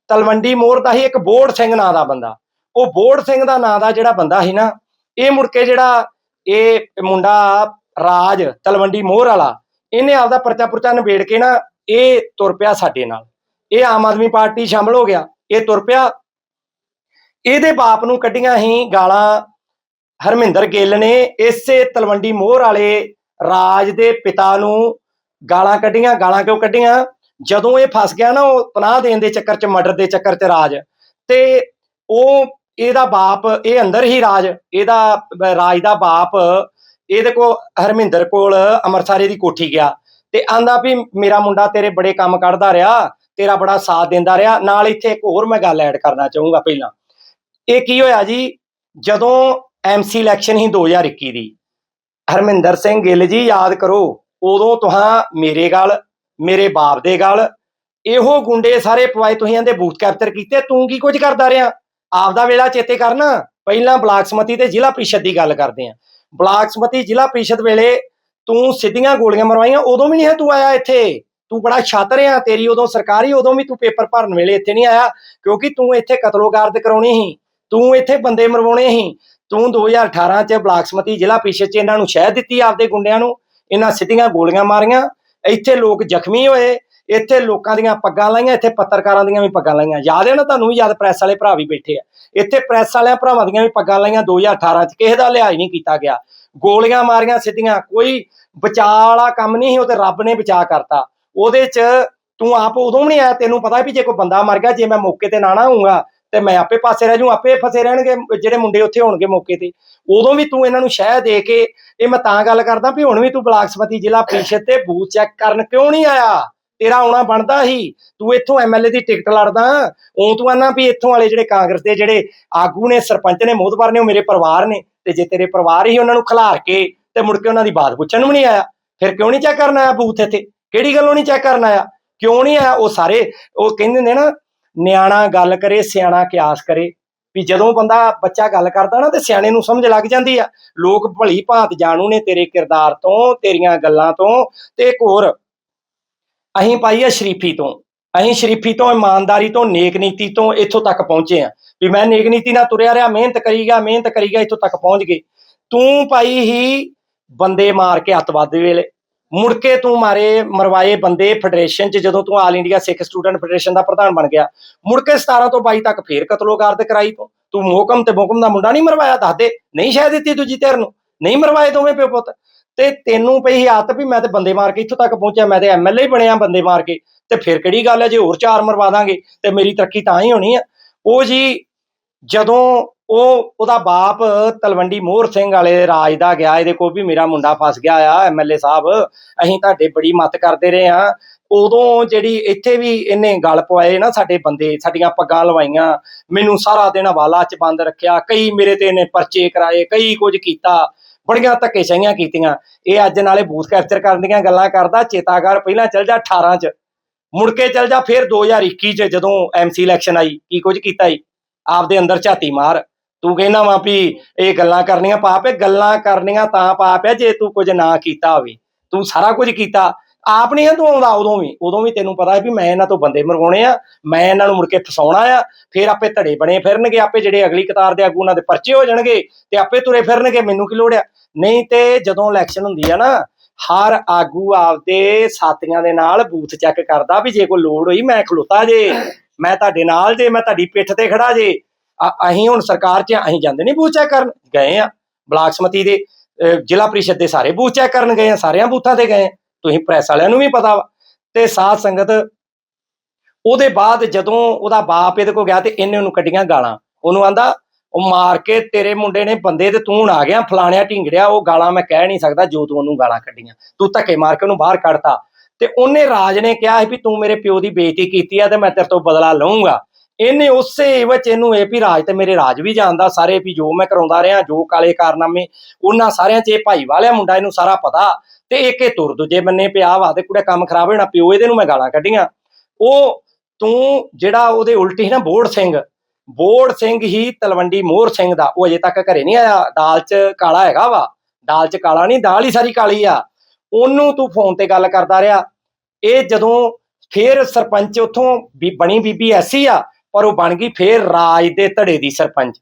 ਤਲਵੰਡੀ ਮੋਰ ਦਾ ਹੀ ਇੱਕ ਬੋੜ ਸਿੰਘ ਨਾਂ ਦਾ ਬੰਦਾ। ਉਹ ਬੋੜ ਸਿੰਘ ਦਾ ਨਾਂ ਦਾ ਜਿਹੜਾ ਬੰਦਾ ਸੀ ਨਾ, ਇਹ ਮੁੜ ਕੇ ਜਿਹੜਾ ਇਹ ਮੁੰਡਾ ਰਾਜ ਤਲਵੰਡੀ ਮੋਹਰ ਵਾਲਾ, ਇਹਨੇ ਆਪਦਾ ਪਰਚਾ ਪੁਰਚਾ ਨਿਬੇੜ ਕੇ ਨਾ ਇਹ ਤੁਰ ਪਿਆ ਸਾਡੇ ਨਾਲ। ਇਹ ਆਮ ਆਦਮੀ ਪਾਰਟੀ ਸ਼ਾਮਲ ਹੋ ਗਿਆ। ਇਹ ਤੁਰ ਪਿਆ। ਇਹਦੇ ਬਾਪ ਨੂੰ ਕੱਢੀਆਂ ਹੀ ਗਾਲਾਂ ਹਰਮਿੰਦਰ ਗਿੱਲ ਨੇ ਇਸੇ ਤਲਵੰਡੀ ਮੋਹਰ ਵਾਲੇ ਰਾਜ ਦੇ ਪਿਤਾ ਨੂੰ ਗਾਲਾਂ ਕੱਢੀਆਂ, ਗਾਲਾਂ ਕਿਉਂ ਕੱਢੀਆਂ? ਜਦੋਂ ਇਹ ਫਸ ਗਿਆ ਨਾ ਉਹ ਪਨਾਹ ਦੇਣ ਦੇ ਚੱਕਰ 'ਚ, ਮਰਡਰ ਦੇ ਚੱਕਰ 'ਚ ਰਾਜ। ਤੇ ਉਹ ਇਹਦਾ ਬਾਪ, ਇਹ ਅੰਦਰ ਹੀ ਰਾਜ, ਇਹਦਾ ਰਾਜ ਦਾ ਬਾਪ, ਇਹਦੇ ਕੋ ਹਰਮਿੰਦਰ ਕੋਲ ਅੰਮ੍ਰਿਤਸਰੇ ਦੀ ਕੋਠੀ ਗਿਆ। ਤੇ ਆਂਦਾ ਵੀ ਮੇਰਾ ਮੁੰਡਾ ਤੇਰੇ ਬੜੇ ਕੰਮ ਕੱਢਦਾ ਰਿਹਾ, ਤੇਰਾ ਬੜਾ ਸਾਥ ਦਿੰਦਾ ਰਿਹਾ, ਨਾਲ ਇੱਥੇ ਇੱਕ ਹੋਰ ਮੈਂ ਗੱਲ ਐਡ ਕਰਨਾ ਚਾਹੂੰਗਾ ਪਹਿਲਾਂ। ਇਹ ਕੀ ਹੋਇਆ ਜੀ? ਜਦੋਂ ਐਮਸੀ ਇਲੈਕਸ਼ਨ ਹੀ 2021 ਦੀ ਹਰਮਿੰਦਰ ਸਿੰਘ ਗਿੱਲ ਜੀ, ਯਾਦ ਕਰੋ, ਉਦੋਂ ਤੁਹਾਂ ਮੇਰੇ ਗੱਲ, ਮੇਰੇ ਬਾਪ ਦੇ ਗੱਲ, ਇਹੋ ਗੁੰਡੇ ਸਾਰੇ ਪਵਾਏ ਤੁਸੀਂ ਇਹਦੇ ਬੂਥ ਕੈਪਚਰ ਕੀਤੇ, ਤੂੰ ਕੀ ਕੁਝ ਕਰਦਾ ਰਿਹਾ? ਆਪਦਾ ਵੇਲਾ ਚੇਤੇ ਕਰਨਾ, ਪਹਿਲਾਂ ਬਲਾਕ ਸਮਤੀ ਤੇ ਜ਼ਿਲ੍ਹਾ ਪ੍ਰੀਸ਼ਦ ਦੀ ਗੱਲ ਕਰਦੇ ਆ। ਬਲਾਕ ਸਮਤੀ, ਜ਼ਿਲ੍ਹਾ ਪ੍ਰੀਸ਼ਦ ਵੇਲੇ ਤੂੰ ਸਿੱਧੀਆਂ ਗੋਲੀਆਂ ਮਰਵਾਈਆਂ, ਉਦੋਂ ਵੀ ਨਹੀਂ ਹੈ ਤੂੰ ਆਇਆ ਇੱਥੇ। ਤੂੰ ਬੜਾ ਛਾਤਰ ਆ ਤੇਰੀ ਉਦੋਂ ਸਰਕਾਰੀ, ਉਦੋਂ ਵੀ ਤੂੰ ਪੇਪਰ ਭਰਨ ਵੇਲੇ ਇੱਥੇ ਨਹੀਂ ਆਇਆ, ਕਿਉਂਕਿ ਤੂੰ ਇੱਥੇ ਕਤਲੋਗਾਰਦ ਕਰਾਉਣੀ ਸੀ। ਤੂੰ ਇੱਥੇ ਬੰਦੇ ਮਰਵਾਉਣੇ ਸੀ। ਤੂੰ 2018 ਚ ਬਲਾਕ ਸਮਤੀ ਜ਼ਿਲ੍ਹਾ ਪ੍ਰੀਸ਼ਦ ਚ ਇਹਨਾਂ ਨੂੰ ਸ਼ਹਿ ਦਿੱਤੀ ਆਪਦੇ ਗੁੰਡਿਆਂ ਨੂੰ, ਇਹਨਾਂ ਸਿੱਧੀਆਂ ਗੋਲੀਆਂ ਮਾਰੀਆਂ, ਇੱਥੇ ਲੋਕ ਜ਼ਖਮੀ ਹੋਏ, ਇੱਥੇ ਲੋਕਾਂ ਦੀਆਂ ਪੱਗਾਂ ਲਾਈਆਂ, ਇੱਥੇ ਪੱਤਰਕਾਰਾਂ ਦੀਆਂ ਵੀ ਪੱਗਾਂ ਲਾਈਆਂ। ਯਾਦ ਹੈ ਨਾ ਤੁਹਾਨੂੰ ਵੀ, ਯਾਦ ਪ੍ਰੈਸ ਵਾਲੇ ਭਰਾ ਵੀ ਬੈਠੇ ਆ। ਇੱਥੇ ਪ੍ਰੈਸ ਵਾਲਿਆਂ ਭਰਾਵਾਂ ਦੀਆਂ ਵੀ ਪੱਗਾਂ ਲਾਈਆਂ 2018 ਚ ਕਿਸੇ ਦਾ ਲਿਹਾਜ਼ ਨਹੀਂ ਕੀਤਾ ਗਿਆ। ਗੋਲੀਆਂ ਮਾਰੀਆਂ ਸਿੱਧੀਆਂ, ਕੋਈ ਬਚਾਅ ਵਾਲਾ ਕੰਮ ਨਹੀਂ ਸੀ, ਉਹ ਤੇ ਰੱਬ ਨੇ ਬਚਾਅ ਕਰਤਾ। ਉਹਦੇ ਚ ਤੂੰ ਆਪ ਉਦੋਂ ਵੀ ਨਹੀਂ ਆਇਆ, ਤੈਨੂੰ ਪਤਾ ਵੀ ਜੇ ਕੋਈ ਬੰਦਾ ਮਰ ਗਿਆ, ਜੇ ਮੈਂ ਮੌਕੇ ਤੇ ਨਾ ਨਾ ਹੋਊਂਗਾ ਤੇ ਮੈਂ ਆਪੇ ਪਾਸੇ ਰਹਿ ਜੂ ਆਪੇ ਫਸੇ ਰਹਿਣਗੇ, ਜਿਹੜੇ ਮੁੰਡੇ ਉੱਥੇ ਹੋਣਗੇ ਮੌਕੇ ਤੇ। ਉਦੋਂ ਵੀ ਤੂੰ ਇਹਨਾਂ ਨੂੰ ਸ਼ਹਿ ਦੇ ਕੇ, ਇਹ ਮੈਂ ਤਾਂ ਗੱਲ ਕਰਦਾ ਵੀ ਹੁਣ ਵੀ ਤੂੰ ਬਲਾਕ ਸਮਤੀ ਜ਼ਿਲ੍ਹਾ ਪ੍ਰੀਸ਼ਦ ਤੇ ਬੂਥ ਚੈੱਕ ਕਰਨ ਕਿਉਂ ਨਹੀਂ ਆਇਆ? ਤੇਰਾ ਆਉਣਾ ਬਣਦਾ ਸੀ ਤੂੰ ਇੱਥੋਂ ਐਮਐਲਏ ਦੀ ਟਿਕਟ ਲੜਦਾ। ਉਹ ਤੂੰ ਆਨਾ ਵੀ ਇੱਥੋਂ ਵਾਲੇ ਜਿਹੜੇ ਕਾਂਗਰਸ ਦੇ ਜਿਹੜੇ ਆਗੂ ਨੇ, ਸਰਪੰਚ ਨੇ, ਮੋਹਤਬਰ ਨੇ, ਉਹ ਮੇਰੇ ਪਰਿਵਾਰ ਨੇ। ਤੇ ਜੇ ਤੇਰੇ ਪਰਿਵਾਰ ਹੀ ਉਹਨਾਂ ਨੂੰ ਖਿਲਾਰ ਕੇ ਤੇ ਮੁੜ ਕੇ ਉਹਨਾਂ ਦੀ ਬਾਤ ਪੁੱਛਣ ਨੂੰ ਵੀ ਨਹੀਂ ਆਇਆ, ਫਿਰ ਕਿਉਂ ਨਹੀਂ ਚੈੱਕ ਕਰਨ ਆਇਆ ਬੂਥ ਇੱਥੇ? ਕਿਹੜੀ ਗੱਲੋਂ ਨਹੀਂ ਚੈੱਕ ਕਰਨ ਆਇਆ? ਕਿਉਂ ਨਹੀਂ ਆਇਆ? ਉਹ ਸਾਰੇ, ਉਹ ਕਹਿੰਦੇ ਨੇ ਨਾ ਨਿਆਣਾ ਗੱਲ ਕਰੇ, ਸਿਆਣਾ ਕਿਆਸ ਕਰੇ। ਵੀ ਜਦੋਂ ਬੰਦਾ ਬੱਚਾ ਗੱਲ ਕਰਦਾ ਨਾ, ਤੇ ਸਿਆਣੇ ਨੂੰ ਸਮਝ ਲੱਗ ਜਾਂਦੀ ਆ। ਲੋਕ ਭਲੀ ਭਾਂਤ ਜਾਣੂ ਨੇ ਤੇਰੇ ਕਿਰਦਾਰ ਤੋਂ, ਤੇਰੀਆਂ ਗੱਲਾਂ ਤੋਂ, ਤੇ ਇੱਕ ਹੋਰ। ਅਸੀਂ ਪਾਈ ਆ ਸ਼ਰੀਫੀ ਤੋਂ। ਅਸੀਂ ਸ਼ਰੀਫੀ ਤੋਂ, ਇਮਾਨਦਾਰੀ ਤੋਂ, ਨੇਕ ਨੀਤੀ ਤੋਂ ਇੱਥੋਂ ਤੱਕ ਪਹੁੰਚੇ ਆ। ਵੀ ਮੈਂ ਨੇਕ ਨੀਤੀ ਨਾਲ ਤੁਰਿਆ ਰਿਹਾ, ਮਿਹਨਤ ਕਰੀਗਾ ਮਿਹਨਤ ਕਰੀਗਾ ਇੱਥੋਂ ਤੱਕ ਪਹੁੰਚ ਗਏ। ਤੂੰ ਪਾਈ ਹੀ ਬੰਦੇ ਮਾਰ ਕੇ ਅੱਤਵਾਦੀ ਵੇਲੇ। ਮੁੜ ਕੇ ਤੂੰ ਮਾਰੇ ਮਰਵਾਏ ਬੰਦੇ ਫੈਡਰੇਸ਼ਨ ਚ ਜਦੋਂ ਤੂੰ all India Sikh student federation ਦਾ ਪ੍ਰਧਾਨ ਬਣ ਗਿਆ। ਮੁੜ ਕੇ 17 ਤੋਂ 22 ਤੱਕ ਫੇਰ ਕਤਲੋਗਾਰਦ ਕਰਾਈ ਤੂੰ। ਤੂੰ ਮੋਹਕਮ ਤੇ ਮੋਹਕਮ ਦਾ ਮੁੰਡਾ ਨਹੀਂ ਮਰਵਾਇਆ, ਦੱਸ ਦੇ। ਨਹੀਂ ਸ਼ਾਇਦ ਦਿੱਤੀ ਦੂਜੀ ਧਿਰ ਨੂੰ। ਨਹੀਂ ਮਰਵਾਏ ਦੋਵੇਂ ਪਿਓ ਪੁੱਤ। ਤੇ ਤੈਨੂੰ ਪਈ ਆਦਤ ਵੀ ਮੈਂ ਤੇ ਬੰਦੇ ਮਾਰ ਕੇ ਇੱਥੋਂ ਤੱਕ ਪਹੁੰਚਿਆ, ਮੈਂ ਤੇ ਐਮਐਲਏ ਬਣਿਆ ਬੰਦੇ ਮਾਰ ਕੇ। ਤੇ ਫਿਰ ਕਿਹੜੀ ਗੱਲ ਹੈ, ਜੇ ਹੋਰ ਚਾਰ ਮਰਵਾ ਦਾਂਗੇ ਤੇ ਮੇਰੀ ਤਰੱਕੀ ਤਾਂ ਹੀ ਹੋਣੀ ਆ। ਉਹ ਜੀ ਜਦੋਂ ਉਹ ਉਹਦਾ ਬਾਪ ਤਲਵੰਡੀ ਮੋਹਰ ਸਿੰਘ ਵਾਲੇ ਰਾਜ ਦਾ ਗਿਆ, ਇਹਦੇ ਕੋਲ ਵੀ ਮੇਰਾ ਮੁੰਡਾ ਫਸ ਗਿਆ ਆ ਐਮਐਲਏ ਸਾਹਿਬ। ਅਸੀਂ ਤੁਹਾਡੇ ਬੜੀ ਮਤ ਕਰਦੇ ਰਹੇ ਆ ਉਦੋਂ ਜਿਹੜੀ ਇੱਥੇ ਵੀ ਇਹਨੇ ਗਲ ਪਵਾਏ ਨਾ ਸਾਡੇ ਬੰਦੇ, ਸਾਡੀਆਂ ਪੱਗਾਂ ਲਵਾਈਆਂ, ਮੈਨੂੰ ਸਾਰਾ ਦਿਨ ਹਵਾਲਾ 'ਚ ਬੰਦ ਰੱਖਿਆ, ਕਈ ਮੇਰੇ ਤੇ ਇਹਨੇ ਪਰਚੇ ਕਰਾਏ, ਕਈ ਕੁਝ ਕੀਤਾ, ਬੜੀਆਂ ਧੱਕੇਸ਼ਾਹੀਆਂ ਕੀਤੀਆਂ। ਇਹ ਅੱਜ ਨਾਲੇ ਬੂਥ ਕੈਪਚਰ ਕਰਨ ਦੀਆਂ ਗੱਲਾਂ ਕਰਦਾ, ਚੇਤਾਗਰ ਪਹਿਲਾਂ ਚੱਲ ਜਾ 18 'ਚ, ਮੁੜ ਕੇ ਚੱਲ ਜਾ ਫਿਰ 2021 'ਚ ਜਦੋਂ ਐਮਸੀ ਇਲੈਕਸ਼ਨ ਆਈ, ਕੀ ਕੁਝ ਕੀਤਾ ਈ? ਆਪਦੇ ਅੰਦਰ ਝਾਤੀ ਮਾਰ। ਤੂੰ ਕਹਿੰਦਾ ਵਾ ਵੀ ਇਹ ਗੱਲਾਂ ਕਰਨੀਆਂ, ਪਾਪ ਹੈ ਗੱਲਾਂ ਕਰਨੀਆਂ ਤਾਂ ਪਾਪ ਹੈ, ਜੇ ਤੂੰ ਕੁਝ ਨਾ ਕੀਤਾ ਹੋਵੇ। ਤੂੰ ਸਾਰਾ ਕੁਝ ਕੀਤਾ। ਆਪ ਨਹੀਂ ਹੈ ਤੂੰ ਉਦੋਂ ਵੀ। ਉਦੋਂ ਵੀ ਤੈਨੂੰ ਪਤਾ ਹੈ ਵੀ ਮੈਂ ਇਹਨਾਂ ਤੋਂ ਬੰਦੇ ਮਰਵਾਉਣੇ ਆ, ਮੈਂ ਇਹਨਾਂ ਨੂੰ ਮੁੜ ਕੇ ਫਸਾਉਣਾ ਆ, ਫਿਰ ਆਪੇ ਧੜੇ ਬਣੇ ਫਿਰਨਗੇ, ਆਪੇ ਜਿਹੜੇ ਅਗਲੀ ਕਤਾਰ ਦੇ ਆਗੂ ਉਹਨਾਂ ਦੇ ਪਰਚੇ ਹੋ ਜਾਣਗੇ, ਤੇ ਆਪੇ ਤੁਰੇ ਫਿਰਨਗੇ, ਮੈਨੂੰ ਕੀ ਲੋੜ ਆ? ਨਹੀਂ ਤੇ ਜਦੋਂ ਇਲੈਕਸ਼ਨ ਹੁੰਦੀ ਆ ਨਾ, ਹਰ ਆਗੂ ਆਪਦੇ ਸਾਥੀਆਂ ਦੇ ਨਾਲ ਬੂਥ ਚੈੱਕ ਕਰਦਾ ਵੀ ਜੇ ਕੋਈ ਲੋੜ ਹੋਈ ਮੈਂ ਖਲੋਤਾ ਜੇ, ਮੈਂ ਤੁਹਾਡੇ ਨਾਲ ਜੇ, ਮੈਂ ਤੁਹਾਡੀ ਪਿੱਠ ਤੇ ਖੜਾ ਜੇ। ਅਸੀਂ ਹੁਣ ਸਰਕਾਰ 'ਚ ਅਸੀਂ ਜਾਂਦੇ ਨਹੀਂ ਬੂਥ ਚੈੱਕ ਕਰਨ, ਗਏ ਆ। ਬਲਾਕ ਸਮਤੀ ਦੇ ਜ਼ਿਲ੍ਹਾ ਪ੍ਰੀਸ਼ਦ ਦੇ ਸਾਰੇ ਬੂਥ ਚੈੱਕ ਕਰਨ ਗਏ ਆ, ਸਾਰਿਆਂ ਬੂਥਾਂ ਤੇ ਗਏ ਤੁਸੀਂ ਪ੍ਰੈਸ ਵਾਲਿਆਂ ਨੂੰ ਵੀ ਪਤਾ ਵਾ। ਤੇ ਸਾਧ ਸੰਗਤ, ਉਹਦੇ ਬਾਅਦ ਜਦੋਂ ਉਹਦਾ ਬਾਪ ਇਹਦੇ ਕੋਲ ਗਿਆ ਤੇ ਇਹਨੇ ਉਹਨੂੰ ਕੱਢੀਆਂ ਗਾਲਾਂ। ਉਹਨੂੰ ਆਂਦਾ, ਉਹ ਮਾਰ ਕੇ ਤੇਰੇ ਮੁੰਡੇ ਨੇ ਬੰਦੇ ਤੇ ਤੂੰ ਹੁਣ ਆ ਗਿਆ, ਫਲਾਣਿਆ ਢਿੰਗੜਿਆ, ਉਹ ਗਾਲਾਂ ਮੈਂ ਕਹਿ ਨਹੀਂ ਸਕਦਾ ਜੋ ਤੂੰ ਉਹਨੂੰ ਗਾਲਾਂ ਕੱਢੀਆਂ। ਤੂੰ ਧੱਕੇ ਮਾਰ ਕੇ ਉਹਨੂੰ ਬਾਹਰ ਕੱਢਤਾ। ਤੇ ਉਹਨੇ ਰਾਜ ਨੇ ਕਿਹਾ ਸੀ ਵੀ ਤੂੰ ਮੇਰੇ ਪਿਓ ਦੀ ਬੇਇੱਜ਼ਤੀ ਕੀਤੀ ਆ ਤੇ ਮੈਂ ਤੇਰੇ ਤੋਂ ਬਦਲਾ ਲਵਾਂਗਾ ਇਹਨੇ ਉਸੇ ਵਿੱਚ ਇਹਨੂੰ ਇਹ ਵੀ ਰਾਜ ਤੇ ਮੇਰੇ ਰਾਜ ਵੀ ਜਾਣਦਾ, ਸਾਰੇ ਵੀ ਜੋ ਮੈਂ ਕਰਾਉਂਦਾ ਰਿਹਾ, ਜੋ ਕਾਲੇ ਕਾਰਨਾਮੇ, ਉਹਨਾਂ ਸਾਰਿਆਂ 'ਚ ਇਹ ਭਾਈ ਵਾਲਿਆ ਮੁੰਡਾ ਇਹਨੂੰ ਸਾਰਾ ਪਤਾ ਤੇ ਇੱਕ ਇਹ ਤੁਰ ਦੂਜੇ ਬੰਨੇ ਪਿਆ ਵਾ ਤੇ ਕੁੜੇ ਕੰਮ ਖਰਾਬ ਹੋਣਾ, ਪਿਓ ਇਹਦੇ ਨੂੰ ਮੈਂ ਗਾਲਾਂ ਕੱਢੀਆਂ। ਉਹ ਤੂੰ ਜਿਹੜਾ ਉਹਦੇ ਉਲਟੀ ਸੀ ਨਾ ਬੋੜ ਸਿੰਘ ਬੋੜ ਸਿੰਘ ਹੀ ਤਲਵੰਡੀ ਮੋਹਰ ਸਿੰਘ ਦਾ, ਉਹ ਅਜੇ ਤੱਕ ਘਰੇ ਨਹੀਂ ਆਇਆ, ਦਾਲ 'ਚ ਕਾਲਾ ਹੈਗਾ ਵਾ, ਦਾਲ 'ਚ ਕਾਲਾ ਨਹੀਂ, ਦਾਲ ਹੀ ਸਾਰੀ ਕਾਲੀ ਆ। ਉਹਨੂੰ ਤੂੰ ਫੋਨ ਤੇ ਗੱਲ ਕਰਦਾ ਰਿਹਾ, ਇਹ ਜਦੋਂ ਫੇਰ ਸਰਪੰਚ ਉੱਥੋਂ ਵੀ ਬਣੀ ਬੀਬੀ ਐਸੀ ਆ ਪਰ ਉਹ ਬਣ ਗਈ ਫੇਰ ਰਾਜ ਦੇ ਧੜੇ ਦੀ ਸਰਪੰਚ।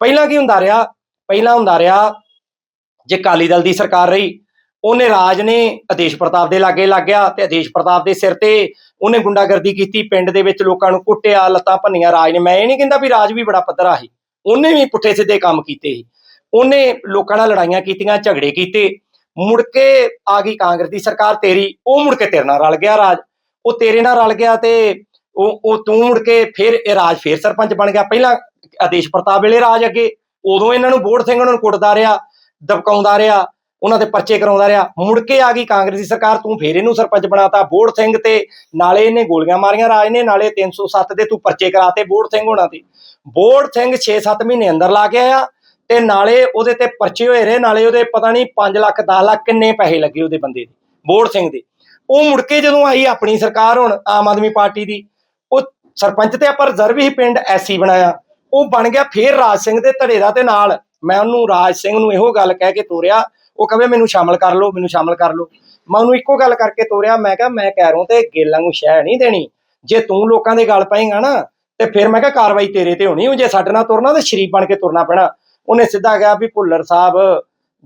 ਪਹਿਲਾਂ ਕੀ ਹੁੰਦਾ ਰਿਹਾ? ਪਹਿਲਾਂ ਹੁੰਦਾ ਰਿਹਾ, ਜੇ ਕਾਲੀ ਦਲ ਦੀ ਸਰਕਾਰ ਰਹੀ, ਉਹਨੇ ਰਾਜ ਨੇ ਆਦੇਸ਼ ਪ੍ਰਤਾਪ ਦੇ ਲਾਗੇ ਲੱਗ ਗਿਆ ਤੇ ਆਦੇਸ਼ ਪ੍ਰਤਾਪ ਦੇ ਸਿਰ ਤੇ ਉਹਨੇ ਗੁੰਡਾਗਰਦੀ ਕੀਤੀ, ਪਿੰਡ ਦੇ ਵਿੱਚ ਲੋਕਾਂ ਨੂੰ ਕੁੱਟਿਆ, ਲੱਤਾਂ ਭੰਨੀਆਂ, ਰਾਜ ਨੇ। ਮੈਂ ਇਹ ਨਹੀਂ ਕਹਿੰਦਾ ਵੀ ਰਾਜ ਵੀ ਬੜਾ ਪੱਧਰਾ ਸੀ। ਉਹਨੇ ਵੀ ਪੁੱਠੇ ਸਿੱਧੇ ਕੰਮ ਕੀਤੇ ਸੀ। ਉਹਨੇ ਲੋਕਾਂ ਨਾਲ ਲੜਾਈਆਂ ਕੀਤੀਆਂ, ਝਗੜੇ ਕੀਤੇ। ਮੁੜ ਕੇ ਆ ਗਈ ਕਾਂਗਰਸ ਦੀ ਸਰਕਾਰ ਤੇਰੀ, ਉਹ ਮੁੜ ਕੇ ਤੇਰੇ ਨਾਲ ਰਲ ਗਿਆ ਰਾਜ। ਉਹ ਤੇਰੇ ਨਾਲ ਰਲ ਗਿਆ ਤੇ ਉਹ ਉਹ ਤੂੰ ਮੁੜ ਕੇ ਫਿਰ ਇਹ ਰਾਜ ਫਿਰ ਸਰਪੰਚ ਬਣ ਗਿਆ। ਪਹਿਲਾਂ ਆਦੇਸ਼ ਪ੍ਰਤਾਪ ਵੇਲੇ ਰਾਜ ਅੱਗੇ, ਉਦੋਂ ਇਹਨਾਂ ਨੂੰ ਬੋੜ ਸਿੰਘ ਉਹਨਾਂ ਨੂੰ ਕੁੱਟਦਾ ਰਿਹਾ, ਦਬਕਾਉਂਦਾ ਰਿਹਾ, ਉਹਨਾਂ ਦੇ ਪਰਚੇ ਕਰਾਉਂਦਾ ਰਿਹਾ। ਮੁੜ ਕੇ ਆ ਗਈ ਕਾਂਗਰਸ ਸਰਕਾਰ, ਤੂੰ ਫੇਰ ਇਹਨੂੰ ਸਰਪੰਚ ਬਣਾਤਾ। ਬੋੜ ਸਿੰਘ ਤੇ ਨਾਲੇ ਇਹਨੇ ਗੋਲੀਆਂ ਮਾਰੀਆਂ ਰਾਜ ਨੇ, ਨਾਲੇ 307 ਦੇ ਤੂੰ ਪਰਚੇ ਕਰਾਤੇ ਬੋੜ ਸਿੰਘ ਹੋਣਾ ਤੇ। ਬੋੜ ਸਿੰਘ 6-7 ਮਹੀਨੇ ਅੰਦਰ ਲਾ ਕੇ ਆਇਆ ਤੇ ਨਾਲੇ ਉਹਦੇ ਤੇ ਪਰਚੇ ਹੋਏ ਰਹੇ, ਨਾਲੇ ਉਹਦੇ ਪਤਾ ਨਹੀਂ 5 ਲੱਖ 10 ਲੱਖ ਕਿੰਨੇ ਪੈਸੇ ਲੱਗੇ ਉਹਦੇ ਬੰਦੇ ਦੇ, ਬੋੜ ਸਿੰਘ ਦੇ। ਉਹ ਮੁੜ ਕੇ ਜਦੋਂ ਆਈ ਆਪਣੀ ਸਰਕਾਰ ਹੁਣ ਆਮ ਆਦਮੀ ਪਾਰਟੀ ਦੀ ਸਰਪੰਚ ਤੇ ਆਪਾਂ ਰਿਜ਼ਰਵ ਹੀ ਪਿੰਡ ਐਸੀ ਬਣਾਇਆ। ਉਹ ਬਣ ਗਿਆ ਫੇਰ ਰਾਜ ਸਿੰਘ ਦੇ ਧੜੇ ਦਾ ਤੇ ਨਾਲ ਮੈਂ ਉਹਨੂੰ ਰਾਜ ਸਿੰਘ ਨੂੰ ਇਹੋ ਗੱਲ ਕਹਿ ਕੇ ਤੋਰਿਆ। ਉਹ ਕਹੇ ਮੈਨੂੰ ਸ਼ਾਮਲ ਕਰ ਲਓ, ਮੈਨੂੰ ਸ਼ਾਮਲ ਕਰ ਲਓ। ਮੈਂ ਉਹਨੂੰ ਇੱਕੋ ਗੱਲ ਕਰਕੇ ਤੋਰਿਆ, ਮੈਂ ਕਿਹਾ, ਮੈਂ ਕਹਿ ਕੈਰੋਂ ਤੇ ਗੇਲਾਂ ਨੂੰ ਸ਼ਹਿ ਨਹੀਂ ਦੇਣੀ। ਜੇ ਤੂੰ ਲੋਕਾਂ ਦੇ ਗੱਲ ਪਏਗਾ ਨਾ, ਤੇ ਫਿਰ ਮੈਂ ਕਿਹਾ ਕਾਰਵਾਈ ਤੇਰੇ ਤੇ ਹੋਣੀ ਉਹ ਜੇ ਸਾਡੇ ਨਾਲ ਤੁਰਨਾ ਤੇ ਸ਼ਰੀਫ ਬਣ ਕੇ ਤੁਰਨਾ ਪੈਣਾ। ਉਹਨੇ ਸਿੱਧਾ ਕਿਹਾ ਵੀ ਭੁੱਲਰ ਸਾਹਿਬ,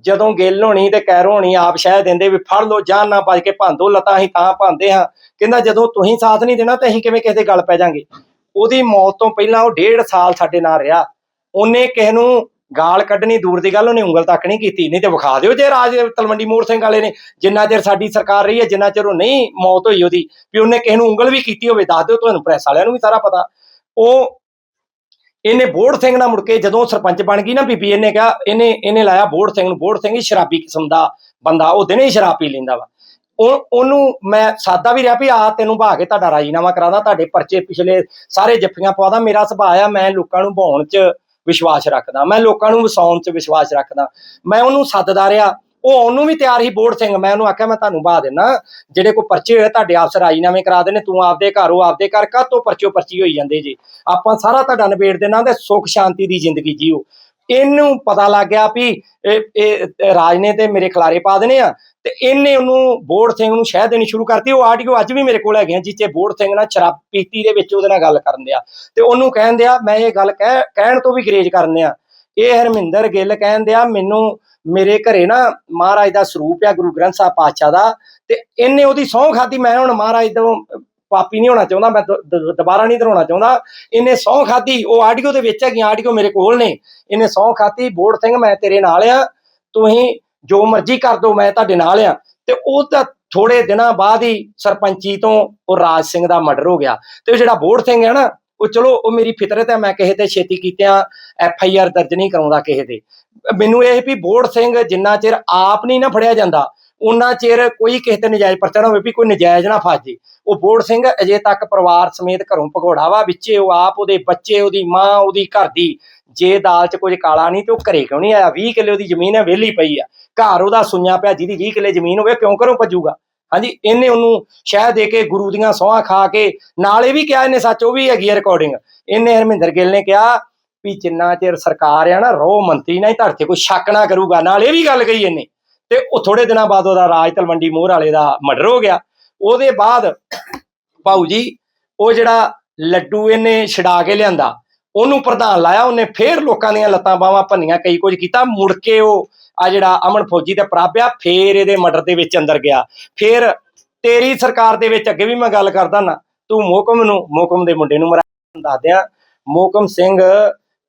ਜਦੋਂ ਗਿੱਲ ਹੋਣੀ ਤੇ ਕੈਰੋ ਹੋਣੀ ਆਪ ਸ਼ਹਿ ਦਿੰਦੇ ਵੀ ਫੜ ਲੋ ਜਾਨ ਨਾ ਬਚ ਕੇ ਭੰਦੋ ਲਤਾ ਅਸੀਂ ਤਾਂ ਭਾਂਦੇ ਹਾਂ। ਕਹਿੰਦਾ ਜਦੋਂ ਤੁਸੀਂ ਸਾਥ ਨਹੀਂ ਦੇਣਾ ਤੇ ਅਸੀਂ ਕਿਵੇਂ ਕਿਸੇ ਦੇ ਗੱਲ ਪੈ ਜਾਾਂਗੇ? ਉਹਦੀ ਮੌਤ ਤੋਂ ਪਹਿਲਾਂ ਉਹ ਡੇਢ ਸਾਲ ਸਾਡੇ ਨਾਲ ਰਿਹਾ। ਉਹਨੇ ਕਿਸੇ ਨੂੰ ਗਾਲ ਕੱਢਣੀ ਦੂਰ ਦੀ ਗੱਲ, ਉਹਨੇ ਉਂਗਲ ਤੱਕ ਨਹੀਂ ਕੀਤੀ। ਨਹੀਂ ਤੇ ਵਿਖਾ ਦਿਓ ਜੇ ਰਾਜ ਤਲਵੰਡੀ ਮੋੜ ਸਿੰਘ ਵਾਲੇ ਨੇ, ਜਿੰਨਾ ਚਿਰ ਸਾਡੀ ਸਰਕਾਰ ਰਹੀ ਹੈ, ਜਿੰਨਾ ਚਿਰ ਉਹ ਨਹੀਂ ਮੌਤ ਹੋਈ ਉਹਦੀ, ਵੀ ਉਹਨੇ ਕਿਸੇ ਨੂੰ ਉਂਗਲ ਵੀ ਕੀਤੀ ਹੋਵੇ, ਦੱਸ ਦਿਓ ਤੁਹਾਨੂੰ ਪ੍ਰੈਸ ਵਾਲਿਆਂ ਨੂੰ ਵੀ ਸਾਰਾ ਪਤਾ। ਉਹ ਇਹਨੇ ਬੋੜ ਸਿੰਘ ਨਾਲ ਮੁੜ ਕੇ ਜਦੋਂ ਸਰਪੰਚ ਬਣ ਗਈ ਨਾ ਬੀਬੀ, ਇਹਨੇ ਕਿਹਾ, ਇਹਨੇ ਇਹਨੇ ਲਾਇਆ ਬੋੜ ਸਿੰਘ ਨੂੰ। ਬੋੜ ਸਿੰਘ ਹੀ ਸ਼ਰਾਬੀ ਕਿਸਮ ਦਾ ਬੰਦਾ, ਉਹ ਦਿਨੇ ਹੀ ਸ਼ਰਾਬ ਪੀ ਲੈਂਦਾ ਵਾ। ਉਹ ਉਹਨੂੰ ਮੈਂ ਸਾਦਾ ਵੀ ਰਿਹਾ ਵੀ ਆ ਤੈਨੂੰ ਭਾ ਕੇ ਤੁਹਾਡਾ ਰਾਜੀਨਾਮਾ ਕਰਾਦਾ, ਤੁਹਾਡੇ ਪਰਚੇ ਪਿਛਲੇ ਸਾਰੇ ਜੱਫੀਆਂ ਪਵਾਦਾ, ਮੇਰਾ ਸੁਭਾਅ ਆ, ਮੈਂ ਲੋਕਾਂ ਨੂੰ ਭਾਉਣ 'ਚ ਵਿਸ਼ਵਾਸ ਰੱਖਦਾ, ਮੈਂ ਲੋਕਾਂ ਨੂੰ ਵਸਾਉਣ 'ਚ ਵਿਸ਼ਵਾਸ ਰੱਖਦਾ, ਮੈਂ ਉਹਨੂੰ ਸੱਦਦਾ ਰਿਹਾ, ਉਹ ਉਹਨੂੰ ਵੀ ਤਿਆਰ ਹੀ ਬੋੜ ਸਿੰਘ, ਮੈਂ ਉਹਨੂੰ ਆਖਿਆ, ਮੈਂ ਤੁਹਾਨੂੰ ਬਹਾ ਦੇਣਾ ਜਿਹੜੇ ਕੋ ਪਰਚੇ ਹੋਏ ਤੁਹਾਡੇ ਆਪਸ ਰਾਜੀਨਾਮੇ ਕਰਾ ਦੇਣੇ, ਤੂੰ ਆਪਦੇ ਘਰ, ਉਹ ਆਪਦੇ ਘਰ ਕਾਤੋਂ ਪਰਚੋ ਪਰਚੀ ਹੋਈ ਜਾਂਦੇ ਜੀ? ਆਪਾਂ ਸਾਰਾ ਤੁਹਾਡਾ ਨਿਬੇੜ ਦੇਣਾ ਤੇ ਸੁੱਖ ਸ਼ਾਂਤੀ ਦੀ ਜ਼ਿੰਦਗੀ ਜੀਓ। ਇਹਨੂੰ ਪਤਾ ਲੱਗ ਗਿਆ ਵੀ ਇਹ ਇਹ ਰਾਜ ਨੇ ਤੇ ਮੇਰੇ ਖਿਲਾਰੇ ਪਾ ਦੇਣੇ ਆ। ਤੇ ਇਹਨੇ ਉਹਨੂੰ ਬੋੜ ਸਿੰਘ ਨੂੰ ਸ਼ਹਿ ਦੇਣੀ ਸ਼ੁਰੂ ਕਰਤੀ। ਉਹ ਆਡੀਓ ਅੱਜ ਵੀ ਮੇਰੇ ਕੋਲ ਹੈਗੇ ਆ ਜਿੱਥੇ ਬੋੜ ਸਿੰਘ ਨਾਲ ਸ਼ਰਾਬ ਪੀਤੀ ਦੇ ਵਿੱਚ ਉਹਦੇ ਨਾਲ ਗੱਲ ਕਰਨ ਦਿਆ। ਤੇ ਉਹਨੂੰ ਕਹਿਣ ਦਿਆ, ਮੈਂ ਇਹ ਗੱਲ ਕਹਿ, ਕਹਿਣ ਤੋਂ ਵੀ ਗਰੇਜ ਕਰਨ ਦਿਆ ਇਹ ਹਰਮਿੰਦਰ ਗਿੱਲ ਕਹਿਣ ਦਿਆ, ਮੈਨੂੰ ਮੇਰੇ ਘਰੇ ਨਾ ਮਹਾਰਾਜ ਦਾ ਸਰੂਪ ਆ, ਗੁਰੂ ਗ੍ਰੰਥ ਸਾਹਿਬ ਪਾਤਸ਼ਾਹ ਦਾ। ਤੇ ਇਹਨੇ ਉਹਦੀ ਸਹੁੰ ਖਾਦੀ ਮੈਂ ਹੁਣ ਮਹਾਰਾਜ ਤੋਂ ਪਾਪੀ ਨਹੀਂ ਹੋਣਾ ਚਾਹੁੰਦਾ, ਮੈਂ ਦੁਬਾਰਾ ਨਹੀਂ ਧਰਾਉਣਾ ਚਾਹੁੰਦਾ। ਇਹਨੇ ਸਹੁੰ ਖਾਦੀ ਉਹ ਆਡੀਓ ਦੇ ਵਿੱਚ ਹੈਗੀ ਆਡੀਓ ਮੇਰੇ ਕੋਲ ਨੇ। ਇਹਨੇ ਸਹੁੰ ਖਾਦੀ ਬੋੜ ਸਿੰਘ ਮੈਂ ਤੇਰੇ ਨਾਲ ਆ, ਤੁਸੀਂ ਜੋ ਮਰਜ਼ੀ ਕਰ ਦੋ ਮੈਂ ਤੁਹਾਡੇ ਨਾਲ ਆ। ਤੇ ਉਹ ਤਾਂ ਥੋੜੇ ਦਿਨਾਂ ਬਾਅਦ ਹੀ ਸਰਪੰਚੀ ਤੋਂ ਉਹ ਰਾਜ ਸਿੰਘ ਦਾ ਮਰਡਰ ਹੋ ਗਿਆ। ਤੇ ਉਹ ਜਿਹੜਾ ਬੋੜ ਸਿੰਘ ਹੈ ਨਾ, ਉਹ ਚਲੋ, ਉਹ ਮੇਰੀ ਫਿਤਰਤ ਹੈ, ਮੈਂ ਕਿਸੇ ਤੇ ਛੇਤੀ ਕੀਤਿਆਂ ਐਫ ਆਈ ਆਰ ਦਰਜ ਨਹੀਂ ਕਰਾਉਂਦਾ ਕਿਸੇ ਤੇ। ਮੈਨੂੰ ਇਹ ਵੀ ਬੋੜ ਸਿੰਘ ਜਿੰਨਾ ਚਿਰ ਆਪ ਨਹੀਂ ਨਾ ਫੜਿਆ ਜਾਂਦਾ ਉਹਨਾਂ ਚਿਰ ਕੋਈ ਕਿਸੇ ਤੇ ਨਜਾਇਜ਼ ਪਰਚਾ ਨਾ ਹੋਵੇ ਵੀ ਕੋਈ ਨਜਾਇਜ਼ ਨਾ ਫਸ ਜੇ ਉਹ ਬੋੜ ਸਿੰਘ ਅਜੇ ਤੱਕ ਪਰਿਵਾਰ ਸਮੇਤ ਘਰੋਂ ਭਗੌੜਾ ਵਾ, ਵਿੱਚੇ ਉਹ ਆਪ, ਉਹਦੇ ਬੱਚੇ, ਉਹਦੀ ਮਾਂ, ਉਹਦੀ ਘਰ ਦੀ ਜੇ ਦਾਲ 'ਚ ਕੁਝ ਕਾਲਾ ਨਹੀਂ ਤੇ ਉਹ ਘਰੇ ਕਿਉਂ ਨਹੀਂ ਆਇਆ? 20 ਕਿੱਲੇ ਉਹਦੀ ਜ਼ਮੀਨ ਹੈ, ਵਿਹਲੀ ਪਈ ਆ। ਘਰ ਉਹਦਾ ਸੁਣਿਆ ਪਿਆ, ਜਿਹਦੀ 20 ਕਿੱਲੇ ਜ਼ਮੀਨ ਹੋਵੇ, ਕਿਉਂ ਘਰੋਂ ਭੱਜੂਗਾ? ਹਾਂਜੀ, ਇਹਨੇ ਉਹਨੂੰ ਸ਼ਹਿ ਦੇ ਕੇ ਗੁਰੂ ਦੀਆਂ ਸੌਹਾਂ ਖਾ ਕੇ ਨਾਲ ਇਹ ਵੀ ਕਿਹਾ ਇਹਨੇ ਸੱਚ, ਉਹ ਵੀ ਹੈਗੀ ਹੈ ਰਿਕਾਰਡਿੰਗ ਇਹਨੇ ਹਰਮਿੰਦਰ ਗਿੱਲ ਨੇ ਕਿਹਾ ਵੀ ਜਿੰਨਾ ਚਿਰ ਸਰਕਾਰ ਆ ਨਾ ਰੋ ਮੰਤਰੀ ਨਾ ਹੀ ਧੜ ਕੋਈ ਸ਼ੱਕ ਨਾ ਕਰੂਗਾ। ਨਾਲ ਇਹ ਵੀ ਗੱਲ ਕਹੀ ਇਹਨੇ। ਤੇ ਉਹ ਥੋੜੇ ਦਿਨਾਂ ਬਾਅਦ ਉਹਦਾ ਰਾਜ ਤਲਵੰਡੀ ਮੋਹਰ ਵਾਲੇ ਦਾ ਮਰਡਰ ਹੋ ਗਿਆ। ਉਹਦੇ ਬਾਅਦ ਭਾਊ ਜੀ, ਉਹ ਜਿਹੜਾ ਲੱਡੂ ਇਹਨੇ ਛਡਾ ਕੇ ਲਿਆਂਦਾ, ਉਹਨੂੰ ਪ੍ਰਧਾਨ ਲਾਇਆ, ਉਹਨੇ ਫੇਰ ਲੋਕਾਂ ਦੀਆਂ ਲੱਤਾਂ ਬਾਹਾਂ ਭੰਨੀਆਂ, ਕਈ ਕੁਝ ਕੀਤਾ, ਮੁੜ ਕੇ ਉਹ ਆ ਜਿਹੜਾ ਅਮਨ ਫੌਜੀ ਤੇ ਪ੍ਰਾਪਿਆ, ਫੇਰ ਇਹਦੇ ਮਰਡਰ ਦੇ ਵਿੱਚ ਅੰਦਰ ਗਿਆ। ਫੇਰ ਤੇਰੀ ਸਰਕਾਰ ਦੇ ਵਿੱਚ ਅੱਗੇ ਵੀ ਮੈਂ ਗੱਲ ਕਰਦਾ ਨਾ, ਤੂੰ ਮੋਕਮ ਨੂੰ ਮੋਕਮ ਦੇ ਮੁੰਡੇ ਨੂੰ ਮਰਾ ਦੱਸਦਿਆਂ ਮੋਕਮ ਸਿੰਘ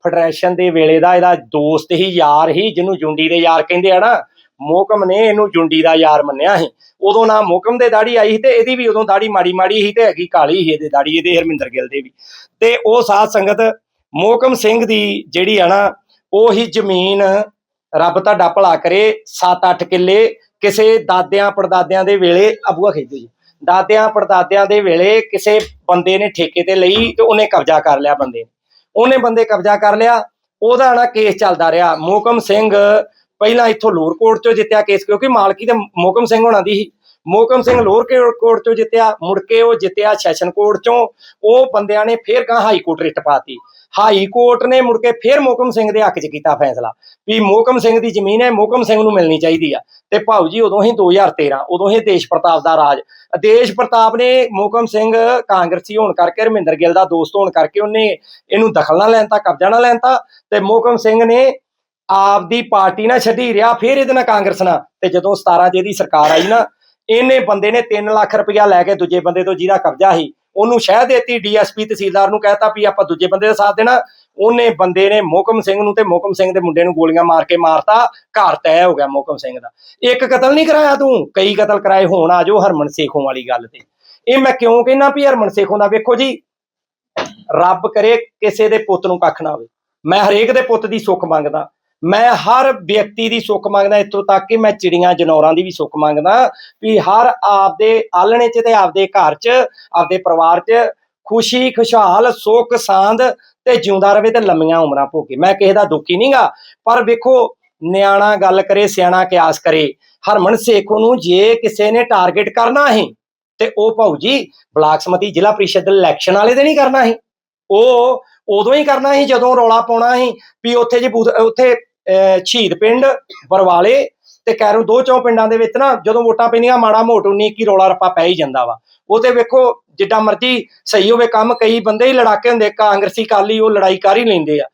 ਫੈਡਰੇਸ਼ਨ ਦੇ ਵੇਲੇ ਦਾ ਇਹਦਾ ਦੋਸਤ ਹੀ, ਯਾਰ ਹੀ, ਜਿਹਨੂੰ ਜੁੰਡੀ ਦੇ ਯਾਰ ਕਹਿੰਦੇ ਆ ਨਾ ਮੋਕਮ ਨੇ ਇਹਨੂੰ ਜੁੰਡੀ ਦਾ ਯਾਰ ਮੰਨਿਆ ਸੀ। ਉਦੋਂ ਨਾ ਮੋਕਮ ਦੇ ਦਾੜੀ ਆਈ ਸੀ ਤੇ ਇਹਦੀ ਵੀ ਉਦੋਂ ਦਾੜੀ ਮਾੜੀ ਮਾੜੀ ਸੀ ਤੇ ਹੈਗੀ ਕਾਲੀ ਸੀ ਇਹਦੇ ਦਾੜੀ, ਇਹਦੇ ਹਰਮਿੰਦਰ ਗਿੱਲ ਦੇ ਵੀ। ਤੇ ਉਹ ਸਾਧ ਸੰਗਤ ਮੋਕਮ ਸਿੰਘ ਦੀ ਜਿਹੜੀ ਆ ਨਾ, ਉਹ ਜ਼ਮੀਨ ਰੱਬ ਤੁਹਾਡਾ ਭਲਾ ਕਰੇ 7-8 ਕਿੱਲੇ ਕਿਸੇ ਦਾਦਿਆਂ ਪੜਦਾਦਿਆਂ ਦੇ ਵੇਲੇ ਅਬੂਆ ਖੇਦੋ ਜੀ ਦਾਦਿਆਂ ਪੜਦਾਦਿਆਂ ਦੇ ਵੇਲੇ ਕਿਸੇ ਬੰਦੇ ਨੇ ਠੇਕੇ ਤੇ ਲਈ ਤੇ ਉਹਨੇ ਕਬਜ਼ਾ ਕਰ ਲਿਆ ਬੰਦੇ ਨੇ। ਉਹਨੇ ਬੰਦੇ ਕਬਜ਼ਾ ਕਰ ਲਿਆ, ਉਹਦਾ ਨਾ ਕੇਸ ਚੱਲਦਾ ਰਿਹਾ। ਮੋਕਮ ਸਿੰਘ ਪਹਿਲਾਂ ਇੱਥੋਂ ਲੋਰ ਕੋਰਟ ਚੋਂ ਜਿੱਤਿਆ ਕੇਸ, ਕਿਉਂਕਿ ਮਾਲਕੀ ਤੇ ਮੋਕਮ ਸਿੰਘ ਹੋਣਾ ਦੀ ਸੀ। ਮੋਕਮ ਸਿੰਘ ਲੋਰ ਕੇ- ਜਿੱਤਿਆ, ਮੁੜ ਕੇ ਉਹ ਜਿੱਤਿਆ ਸੈਸ਼ਨ ਕੋਰਟ ਚੋਂ। ਉਹ ਬੰਦਿਆਂ ਨੇ ਫੇਰ ਕਹਾ ਹਾਈ ਕੋਰਟ ਰਿਟ ਪਾਤੀ। ਹਾਈ ਕੋਰਟ ਨੇ ਮੁੜ ਕੇ ਫੇਰ ਮੋਕਮ ਸਿੰਘ ਦੇ ਹੱਕ 'ਚ ਕੀਤਾ ਫੈਸਲਾ ਵੀ ਮੋਕਮ ਸਿੰਘ ਦੀ ਜ਼ਮੀਨ ਹੈ ਮੋਕਮ ਸਿੰਘ ਨੂੰ ਮਿਲਣੀ ਚਾਹੀਦੀ ਆ। ਤੇ ਭਾਊ ਜੀ ਉਦੋਂ ਹੀ 2013 ਉਦੋਂ ਹੀ ਦੇਸ਼ ਪ੍ਰਤਾਪ ਦਾ ਰਾਜ। ਦੇਸ਼ ਪ੍ਰਤਾਪ ਨੇ ਮੋਕਮ ਸਿੰਘ ਕਾਂਗਰਸੀ ਹੋਣ ਕਰਕੇ, ਰਮਿੰਦਰ ਗਿੱਲ ਦਾ ਦੋਸਤ ਹੋਣ ਕਰਕੇ ਉਹਨੇ ਇਹਨੂੰ ਦਖਲ ਨਾ ਲੈਣ ਤਾ ਕਬਜ਼ਾ ਨਾ ਲੈਣ ਤਾ ਤੇ ਮੋਕਮ ਸਿੰਘ ਨੇ ਆਪਦੀ ਪਾਰਟੀ ਨਾ ਛੱਡੀ ਰਿਹਾ ਫਿਰ ਇਹਦੇ ਨਾਲ ਕਾਂਗਰਸ ਨਾਲ। ਤੇ ਜਦੋਂ 17 ਚ ਇਹਦੀ ਸਰਕਾਰ ਆਈ ਨਾ, ਇਹਨੇ ਬੰਦੇ ਨੇ 3 ਲੱਖ ਰੁਪਇਆ ਲੈ ਕੇ ਦੂਜੇ ਬੰਦੇ ਤੋਂ ਜਿਹਦਾ ਕਬਜ਼ਾ ਸੀ। ਉਹਨੂੰ ਸ਼ਹਿ ਦੇਤੀ, ਡੀਐਸਪੀ ਤਹਿਸੀਲਦਾਰ ਨੂੰ ਕਹਿਤਾ ਵੀ ਆਪਾਂ ਦੂਜੇ ਬੰਦੇ ਦਾ ਸਾਥ ਦੇਣਾ। ਉਹਨੇ ਬੰਦੇ ਨੇ ਮੋਕਮ ਸਿੰਘ ਨੂੰ ਤੇ ਮੋਕਮ ਸਿੰਘ ਦੇ ਮੁੰਡੇ ਨੂੰ ਗੋਲੀਆਂ ਮਾਰ ਕੇ ਮਾਰਤਾ। ਘਰ ਤੈ ਹੋ ਗਿਆ ਮੋਕਮ ਸਿੰਘ ਦਾ। ਇੱਕ ਕਤਲ ਨਹੀਂ ਕਰਾਇਆ ਤੂੰ? ਕਈ ਕਤਲ ਕਰਾਏ, ਹੋਣ ਆਜੋ ਹਰਮਨ ਸੇਖੋਂ ਵਾਲੀ ਗੱਲ ਤੇ। ਇਹ ਮੈਂ ਕਿਉਂ ਕਹਿੰਦਾ ਵੀ ਹਰਮਨ ਸੇਖੋਂ ਦਾ? ਵੇਖੋ ਜੀ, ਰੱਬ ਕਰੇ ਕਿਸੇ ਦੇ ਪੁੱਤ ਨੂੰ ਕੱਖ ਨਾ ਹੋਵੇ। ਮੈਂ ਹਰੇਕ ਦੇ ਪੁੱਤ ਦੀ ਸੁੱਖ ਮੰਗਦਾ। ਮੈਂ ਹਰ ਵਿਅਕਤੀ ਦੀ ਸੁੱਖ ਮੰਗਦਾ, ਇੱਥੋਂ ਤੱਕ ਕਿ ਮੈਂ ਚਿੜੀਆਂ ਜਨੌਰਾਂ ਦੀ ਵੀ ਸੁੱਖ ਮੰਗਦਾ, ਵੀ ਹਰ ਆਪਦੇ ਆਲਣੇ 'ਚ ਤੇ ਆਪਦੇ ਘਰ 'ਚ, ਆਪਦੇ ਪਰਿਵਾਰ 'ਚ ਖੁਸ਼ੀ, ਖੁਸ਼ਹਾਲ, ਸੁੱਖ, ਸਾਂਦ ਤੇ ਜਿਉਂਦਾ ਰਵੇ ਤੇ ਲੰਮੀਆਂ ਉਮਰਾਂ ਭੋਗੇ। ਮੈਂ ਕਿਸੇ ਦਾ ਦੁਖੀ ਨਹੀਂਗਾ ਪਰ ਵੇਖੋ, ਨਿਆਣਾ ਗੱਲ ਕਰੇ, ਸਿਆਣਾ ਕਿਆਸ ਕਰੇ। ਹਰਮਨ ਸੇਖੋ ਨੂੰ ਜੇ ਕਿਸੇ ਨੇ ਟਾਰਗੇਟ ਕਰਨਾ ਹੈ, ਤੇ ਉਹ ਭਾਊ ਜੀ ਬਲਾਕ ਸਮਤੀ ਜ਼ਿਲ੍ਹਾ ਪ੍ਰੀਸ਼ਦ ਇਲੈਕਸ਼ਨ ਵਾਲੇ ਦੇ ਨਹੀਂ ਕਰਨਾ ਹੈ। ਉਹ ਉਦੋਂ ਹੀ ਕਰਨਾ ਸੀ ਜਦੋਂ ਰੌਲਾ ਪਾਉਣਾ ਸੀ ਵੀ ਉੱਥੇ ਜੀ ਉੱਥੇ ਸ਼ਹੀਦ ਪਿੰਡ ਬਰਵਾਲੇ ਤੇ ਕੈਰੋਂ ਦੋ ਚੌ ਪਿੰਡਾਂ ਦੇ ਵਿੱਚ ਨਾ ਜਦੋਂ ਵੋਟਾਂ ਪੈਂਦੀਆਂ ਮਾੜਾ ਮੋਟ ਉਨੀ ਕੀ ਰੋਲਾ ਰੱਪਾ ਪੈ ਹੀ ਜਾਂਦਾ ਵਾ। ਉਹ ਤੇ ਵੇਖੋ ਜਿੱਡਾ ਮਰਜ਼ੀ ਸਹੀ ਹੋਵੇ ਕੰਮ, ਕਈ ਬੰਦੇ ਹੀ ਲੜਾਕੇ ਹੁੰਦੇ, ਕਾਂਗਰਸੀ ਕਾਲੀ ਉਹ ਲੜਾਈ ਕਰ ਹੀ ਲੈਂਦੇ ਆ।